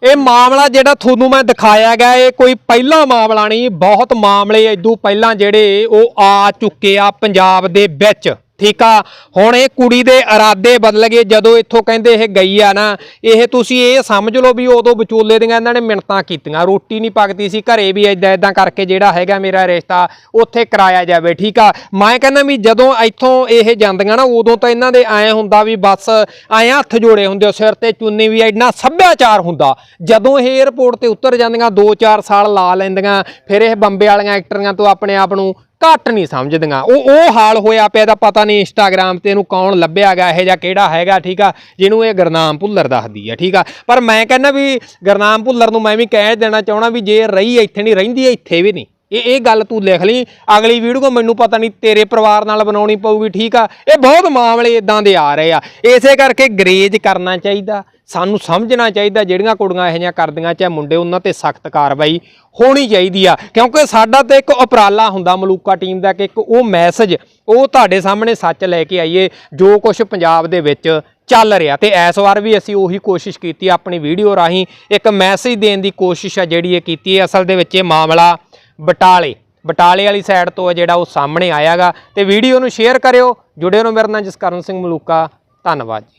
ਇਹ ਮਾਮਲਾ ਜਿਹੜਾ ਤੁਹਾਨੂੰ ਮੈਂ ਦਿਖਾਇਆ ਗਿਆ, ਇਹ ਕੋਈ ਪਹਿਲਾ ਮਾਮਲਾ ਨਹੀਂ, ਬਹੁਤ ਮਾਮਲੇ ਇਦੋਂ ਪਹਿਲਾਂ ਜਿਹੜੇ ਉਹ ਆ ਚੁੱਕੇ ਆ ਪੰਜਾਬ ਦੇ ਵਿੱਚ। ਠੀਕ ਆ। ਹੁਣ ਇਹ ਕੁੜੀ ਦੇ ਇਰਾਦੇ ਬਦਲ ਗਏ ਜਦੋਂ ਇੱਥੋਂ ਕਹਿੰਦੇ ਇਹ ਗਈ ਆ ਨਾ ਇਹ ਤੁਸੀਂ ਇਹ ਸਮਝ ਲਓ ਵੀ ਉਦੋਂ ਵਿਚੋਲੇ ਦੀਆਂ ਇਹਨਾਂ ਨੇ ਮਿੰਨਤਾਂ ਕੀਤੀਆਂ ਰੋਟੀ ਨਹੀਂ ਪੱਕਦੀ ਸੀ ਘਰੇ ਵੀ ਇਦਾਂ ਇਦਾਂ ਕਰਕੇ ਜਿਹੜਾ ਹੈਗਾ ਮੇਰਾ ਰਿਸ਼ਤਾ ਉੱਥੇ ਕਰਾਇਆ ਜਾਵੇ ਠੀਕ ਆ। ਮੈਂ ਕਹਿੰਦਾ ਵੀ ਜਦੋਂ ਇੱਥੋਂ ਇਹ ਜਾਂਦੀਆਂ ਨਾ ਉਦੋਂ ਤਾਂ ਇਹਨਾਂ ਦੇ ਐ ਹੁੰਦਾ ਵੀ ਬਸ ਐ ਹੱਥ ਜੋੜੇ ਹੁੰਦੇ ਆ, ਸਿਰ ਤੇ ਚੁੰਨੀ ਵੀ ਇੰਨਾ ਸੱਭਿਆਚਾਰ ਹੁੰਦਾ। ਜਦੋਂ ਇਹ 에ਅਰਪੋਰਟ ਤੇ ਉਤਰ ਜਾਂਦੀਆਂ 2-4 ਸਾਲ ਲਾ ਲੈਂਦੀਆਂ ਫਿਰ ਇਹ ਬੰਬੇ ਵਾਲੀਆਂ ਐਕਟਰੀਆਂ ਤੋਂ ਆਪਣੇ ਆਪ ਨੂੰ ਘੱਟ ਨਹੀਂ ਸਮਝਦੀਆਂ। ਉਹ ਉਹ ਹਾਲ ਹੋਇਆ ਪਿਆ ਦਾ ਪਤਾ ਨਹੀਂ ਇੰਸਟਾਗ੍ਰam ਤੇ ਇਹਨੂੰ ਕੌਣ ਲੱਭਿਆ ਗਿਆ ਇਹ ਜਾਂ ਕਿਹੜਾ ਹੈਗਾ, ਠੀਕ ਆ? ਜਿਹਨੂੰ ਇਹ ਗਰਨਾਮ ਭੁੱਲਰ ਦੱਸਦੀ ਆ, ਠੀਕ ਆ? ਪਰ ਮੈਂ ਕਹਿੰਦਾ ਵੀ ਗਰਨਾਮ ਭੁੱਲਰ ਨੂੰ ਮੈਂ ਵੀ ਕਹਿ ਦੇਣਾ ਚਾਹਣਾ ਵੀ ਜੇ ਰਹੀ ਇੱਥੇ ਨਹੀਂ, ਰਹਿੰਦੀ ਇੱਥੇ ਵੀ ਨਹੀਂ। ਇਹ ਇਹ ਗੱਲ ਤੂੰ ਲਿਖ ਲਈ, ਅਗਲੀ ਵੀਡੀਓ ਮੈਨੂੰ ਪਤਾ ਨਹੀਂ ਤੇਰੇ ਪਰਿਵਾਰ ਨਾਲ ਬਣਾਉਣੀ ਪਊਗੀ, ਠੀਕ ਆ? ਇਹ ਬਹੁਤ ਮਾਮਲੇ ਇਦਾਂ ਦੇ ਆ ਰਹੇ ਆ। ਇਸੇ ਕਰਕੇ ਗਰੇਜ ਕਰਨਾ ਚਾਹੀਦਾ। ਸਾਨੂੰ ਸਮਝਣਾ ਚਾਹੀਦਾ ਜਿਹੜੀਆਂ ਕੁੜੀਆਂ ਇਹੋ ਜਿਹੀਆਂ ਕਰਦੀਆਂ ਚਾਹੇ ਮੁੰਡੇ, ਉਹਨਾਂ ਤੇ ਸਖਤ ਕਾਰਵਾਈ ਹੋਣੀ ਚਾਹੀਦੀ ਆ। ਕਿਉਂਕਿ ਸਾਡਾ ਤੇ ਇੱਕ ਉਪਰਾਲਾ ਹੁੰਦਾ ਮਲੂਕਾ ਟੀਮ ਦਾ ਕਿ ਇੱਕ ਉਹ ਮੈਸੇਜ, ਉਹ ਤੁਹਾਡੇ ਸਾਹਮਣੇ ਸੱਚ ਲੈ ਕੇ ਆਈਏ, ਜੋ ਕੁਝ ਪੰਜਾਬ ਦੇ ਵਿੱਚ ਚੱਲ ਰਿਹਾ। ਤੇ ਇਸ ਵਾਰ ਵੀ ਅਸੀਂ ਉਹੀ ਕੋਸ਼ਿਸ਼ ਕੀਤੀ ਆਪਣੀ ਵੀਡੀਓ ਰਾਹੀਂ। ਇੱਕ ਮੈਸੇਜ ਦੇਣ ਦੀ ਕੋਸ਼ਿਸ਼ ਆ ਜਿਹੜੀ ਇਹ ਕੀਤੀ ਹੈ। ਅਸਲ ਦੇ ਵਿੱਚ ਇਹ ਮਾਮਲਾ ਬਟਾਲੇ ਬਟਾਲੇ ਵਾਲੀ ਸਾਈਡ ਤੋਂ ਆ ਜਿਹੜਾ ਉਹ ਸਾਹਮਣੇ ਆਇਆਗਾ। ਤੇ ਵੀਡੀਓ ਨੂੰ ਸ਼ੇਅਰ ਕਰਿਓ। ਜੁੜੇ ਰਹੋ ਮੇਰੇ ਨਾਲ ਜਸਕਰਨ ਸਿੰਘ ਮਲੂਕਾ। ਧੰਨਵਾਦ ਜੀ।